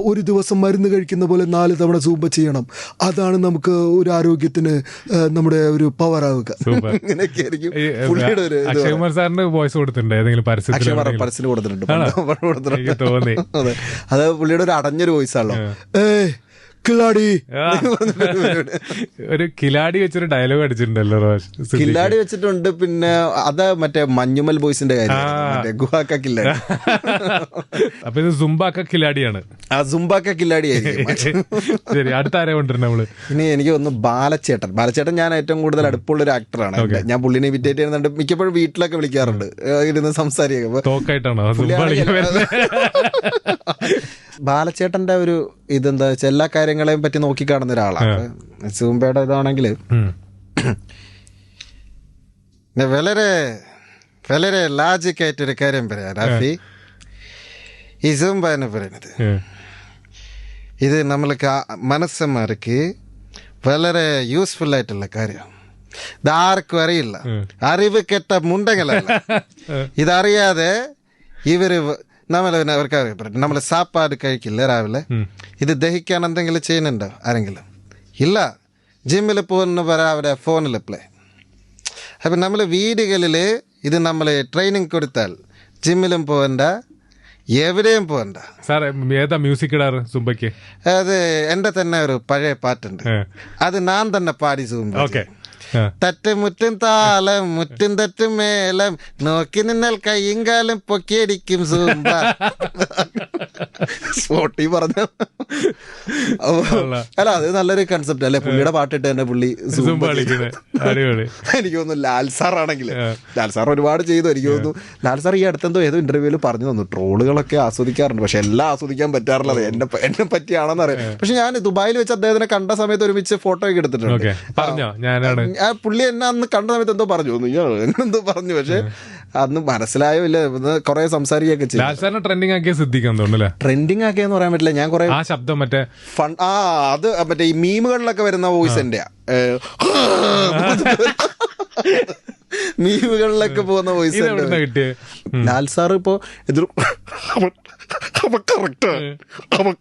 ഒരു ദിവസം മരുന്ന് കഴിക്കുന്ന പോലെ നാല് തവണ സൂംബ ചെയ്യണം. അതാണ് നമുക്ക് ഒരു ആരോഗ്യത്തിന് നമ്മുടെ ഒരു പവർ ആവുക. Super. [laughs] ഇങ്ങനെയൊക്കെ ആയിരിക്കും. വോയിസ് കൊടുത്തിട്ടുണ്ട്. ഏതെങ്കിലും പരസ്യത്തിൽ? പരസ്യത്തിന് കൊടുത്തിട്ടുണ്ട്. തോന്നി. അതെ. പുള്ളിയുടെ ഒരു അടഞ്ഞൊരു വോയിസ് ആണല്ലോ. ഏ ആ. [laughs] ഒരു കിലാടി വെച്ചൊരു ഡയലോഗ് അടിച്ചിട്ടുണ്ടല്ലോ കിലാടി. വെച്ചിട്ടുണ്ട് പിന്നെ അത് മറ്റേ മഞ്ഞുമൽ ബോയ്സിന്റെ കാര്യം. മറ്റേ ഗുഹാക്ക കില്ലാടി [laughs] അപ്പൊ ഇത് സുംബാക്ക കിലാടിയാണ്. ആ സുംബാക്ക കില്ലാടി ആയിരിക്കും [laughs] ശരി അടുത്ത ആരെ കൊണ്ടുവരണം നമ്മൾ? ഇനി എനിക്ക് ഒന്ന് ബാലച്ചേട്ടൻ. ബാലച്ചേട്ടൻ ഞാൻ ഏറ്റവും കൂടുതൽ അടുപ്പുള്ള ഒരു ആക്ടറാണ് ഞാൻ പുള്ളിനെ ഇമിറ്റേറ്റ് ചെയ്യുന്നുണ്ട്. മിക്കപ്പോഴും വീട്ടിലൊക്കെ വിളിക്കാറുണ്ട്. ഇരുന്ന് സംസാരിക്കുക തോക്കായിട്ടാണോ? ബാലച്ചേട്ടന്റെ ഒരു ഇതെന്താ വെച്ചാൽ എല്ലാ കാര്യങ്ങളെയും പറ്റി നോക്കിക്കാണുന്ന ഒരാളാണ് സൂമ്പയുടെ ഇതാണെങ്കിൽ വളരെ വളരെ ലാജിക്കായിട്ടൊരു കാര്യം പറയാം റാഫി ഈ സൂമ്പ എന്ന് പറയുന്നത്. ഇത് നമ്മൾക്ക് മനസ്സന്മാർക്ക് വളരെ യൂസ്ഫുൾ ആയിട്ടുള്ള കാര്യം ഇത് ആർക്കും അറിയില്ല. അറിവ് കെട്ട മുണ്ടങ്ങളല്ല [laughs] ഇതറിയാതെ ഇവർ പിന്നെ അവർക്ക് അറിയപ്പെട്ടു നമ്മൾ സാപ്പാട് കഴിക്കില്ല രാവിലെ? ഇത് ദഹിക്കാൻ എന്തെങ്കിലും ചെയ്യുന്നുണ്ടോ ആരെങ്കിലും? ഇല്ല. ജിമ്മിൽ പോകുന്ന രാവിലെ ഫോണിൽ പ്ലേ അപ്പം നമ്മൾ വീടുകളിൽ ഇത് നമ്മൾ ട്രെയിനിങ് കൊടുത്താൽ ജിമ്മിലും പോകണ്ട എവിടെയും പോകണ്ട സാർ ഏതാ മ്യൂസിക് ഇടാറ് സുംബയ്ക്ക് അത് എന്റെ തന്നെ ഒരു പഴയ പാട്ടുണ്ട്. അത് ഞാൻ തന്നെ പാടി സുംബ ഓക്കെ. തട്ടുമുറ്റും താളം മുറ്റും തട്ടും മേളം. നോക്കി നിന്നാൽ കയ്യും കാലം പൊക്കിയടിക്കും സൂമ്പ. സ്പോട്ടി പറഞ്ഞു. അല്ല. അത് നല്ലൊരു കൺസെപ്റ്റ് അല്ലെ? പുള്ളിയുടെ പാട്ടിട്ട് തന്നെ പുള്ളി എനിക്ക് തോന്നുന്നു ലാൽ സാർ ആണെങ്കിൽ. ലാൽ സാർ ഒരുപാട് ചെയ്തു. എനിക്ക് തോന്നുന്നു ലാൽ സാർ ഈ അടുത്തെന്തോ ഏതോ ഇന്റർവ്യൂവിൽ പറഞ്ഞു തന്നു. ട്രോളുകളൊക്കെ ആസ്വദിക്കാറുണ്ട്. പക്ഷെ എല്ലാം ആസ്വദിക്കാൻ പറ്റാറുള്ളത് എന്നെ എന്നെ പറ്റിയാണെന്ന് അറിയാം പക്ഷെ ഞാൻ ദുബായിൽ വെച്ച് അദ്ദേഹത്തിനെ കണ്ട സമയത്ത് ഒരുമിച്ച് ഫോട്ടോ ഒക്കെ എടുത്തിട്ടുണ്ട്. ആ പുള്ളി എന്നെ അന്ന് കണ്ട സമയത്ത് എന്തോ പറഞ്ഞു. എന്തോ പറഞ്ഞു. പക്ഷെ അന്ന് മനസ്സിലായോ ഇല്ല. കുറെ സംസാരിക്കുകയൊക്കെ ചെയ്തു. ട്രെൻഡിങ് ആക്കിയ സിദ്ധിക്കുന്നുണ്ടല്ലേ ട്രെൻഡിങ് ആക്കിയെന്ന് പറയാൻ പറ്റില്ല. ഞാൻ കുറെ ആ ശബ്ദം മറ്റേ ഫൺ ആ അത് മറ്റേ ഈ മീമുകളിലൊക്കെ വരുന്ന വോയിസ് എന്റെയാ. [laughs] മീമുകളിലൊക്കെ പോകുന്ന വോയിസ്. ലാൽ സാർ ഇപ്പോ എതിർ കറക്റ്റ്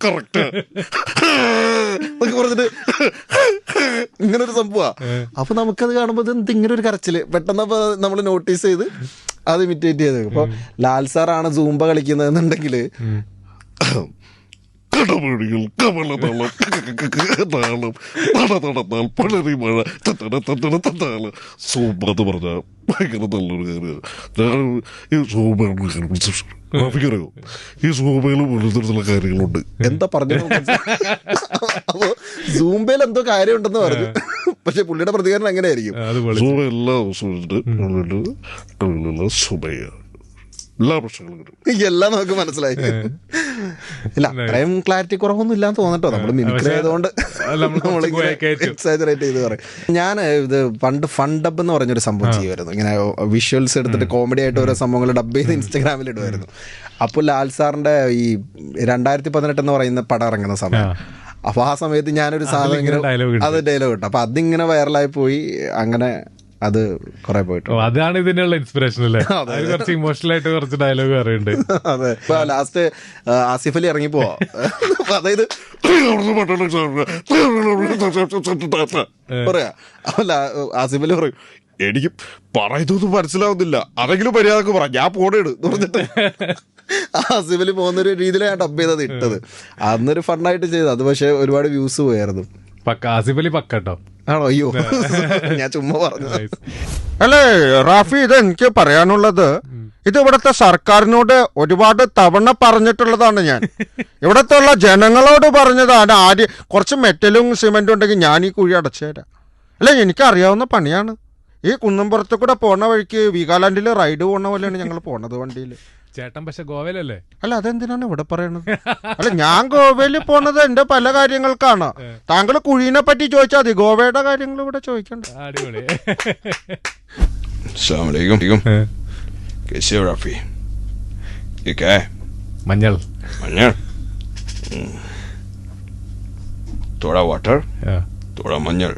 കറക്റ്റ് എന്നൊക്കെ പറഞ്ഞിട്ട് ഇങ്ങനെ ഒരു സംഭവമാ അപ്പൊ നമുക്കത് കാണുമ്പോൾ ഇത് ഇങ്ങനെ ഒരു കരച്ചിൽ. പെട്ടെന്ന് അപ്പൊ നമ്മൾ നോട്ടീസ് ചെയ്ത് അത് ഇമിറ്റേറ്റ് ചെയ്തത് അപ്പൊ ലാൽ സാറാണ് സൂമ്പ കളിക്കുന്നതെന്നുണ്ടെങ്കിൽ കടമഴികൾ കമലതളം താളം നട നടന്നാൽ പഴറി മഴ. തത്തട തത്തട തട്ടാളം സൂപ്പർ എന്ന് പറഞ്ഞ ഭയങ്കര നല്ലൊരു കാര്യമാണ്. ഞാൻ ഈ സൂപ്പർ അറിയോ ഈ സൂപ്പയിൽ പലതരത്തിലുള്ള കാര്യങ്ങളുണ്ട്. എന്താ പറഞ്ഞു അപ്പോൾ സൂമ്പയിൽ എന്തോ കാര്യമുണ്ടെന്ന് പറഞ്ഞു. പക്ഷെ പുള്ളിയുടെ പ്രതികരണം എങ്ങനെയായിരിക്കും? സൂമ എല്ലാ ദിവസവും സുബയ്യ എല്ലാ പ്രശ്നങ്ങളും എല്ലാം നമുക്ക് മനസ്സിലായി. ഇല്ല അത്രയും ക്ലാരിറ്റി കുറവൊന്നും ഇല്ലാന്ന് തോന്നട്ടോ. നമ്മൾ മിമിക്രി ആയതുകൊണ്ട് നമ്മൾ. എക്സാജറേറ്റ് ചെയ്ത് പറയും. ഞാൻ ഇത് പണ്ട് ഫണ്ട് ഡബ് എന്ന് പറഞ്ഞൊരു സംഭവം ചെയ്യുമായിരുന്നു ഇങ്ങനെ വിഷ്വൽസ് എടുത്തിട്ട് കോമഡി ആയിട്ട് ഓരോ സംഭവങ്ങൾ ഡബ് ചെയ്ത് ഇൻസ്റ്റാഗ്രാമിൽ ഇടുമായിരുന്നു അപ്പോൾ ലാൽ സാറിന്റെ ഈ രണ്ടായിരത്തി പതിനെട്ട് എന്ന് പറയുന്ന പടം ഇറങ്ങുന്ന സമയം. അപ്പൊ ആ സമയത്ത് ഞാനൊരു സാധനം ഇങ്ങനെ അത് ഡയലോഗ് ഇട്ടു. അപ്പൊ അതിങ്ങനെ വൈറലായി പോയി. അങ്ങനെ അത് കുറെ പോയിട്ട് അതാണ് ഇതിനുള്ള ഇൻസ്പിറേഷൻ അല്ലേ? [laughs] കുറച്ച് ഇമോഷണൽ ആയിട്ട് കുറച്ച് ഡയലോഗ് പറയുന്നുണ്ട് [laughs] അതെ. ഇപ്പൊ ലാസ്റ്റ് ആസിഫ് അലി ഇറങ്ങി പോവാ. [laughs] അതായത് പറയാ. ആസിഫ് അലി പറയും എനിക്ക് പറയുന്നൊന്നും മനസ്സിലാവുന്നില്ല. അതെങ്കിലും മര്യാദയ്ക്ക് പറ. ഞാൻ പോണേട് എന്ന് പറഞ്ഞിട്ട് ആസിഫ് അലി പോകുന്ന ഒരു രീതിയിലാണ് ഞാൻ ഡബ് ചെയ്തത് ഇട്ടത്. അന്നൊരു ഫണ്ണായിട്ട് ചെയ്തത്. അത് പക്ഷെ ഒരുപാട് വ്യൂസ് പോയായിരുന്നു. പക്ക ആസിഫ് അലി പക്ക കേട്ടോ ആണോ? അയ്യോ. [laughs] ഞാൻ ചുമ്മാ പറഞ്ഞു അല്ലേ റാഫി ഇത് എനിക്ക് പറയാനുള്ളത് ഇത് ഇവിടുത്തെ സർക്കാരിനോട് ഒരുപാട് തവണ പറഞ്ഞിട്ടുള്ളതാണ് ഞാൻ. ഇവിടത്തെ ഉള്ള ജനങ്ങളോട് പറഞ്ഞതാണ് ആദ്യം കുറച്ച് മെറ്റലും സിമെന്റും ഉണ്ടെങ്കിൽ ഞാൻ ഈ കുഴി അടച്ചുതരാം അല്ലെ എനിക്ക് അറിയാവുന്ന പണിയാണ്. ഈ കുന്നമ്പുറത്ത് കൂടെ പോണ വഴിക്ക് വീഗാലാൻഡിൽ റൈഡ് പോണ പോലെയാണ് ഞങ്ങൾ പോണത് വണ്ടിയിൽ ചേട്ടൻ പക്ഷെ ഗോവയിലല്ലേ? അല്ല അതെന്തിനാണ് ഇവിടെ പറയണത്? അല്ല ഞാൻ ഗോവയിൽ പോണത് എന്റെ പല കാര്യങ്ങൾക്കാണ്. താങ്കൾ കുഴീനെ പറ്റി ചോദിച്ചാൽ മതി. ഗോവയുടെ കാര്യങ്ങൾ ഇവിടെ ചോദിക്കണ്ട. അടിപൊളി. മഞ്ഞൾ. മഞ്ഞൾ? തോട വാട്ടർ? തോട മഞ്ഞൾ.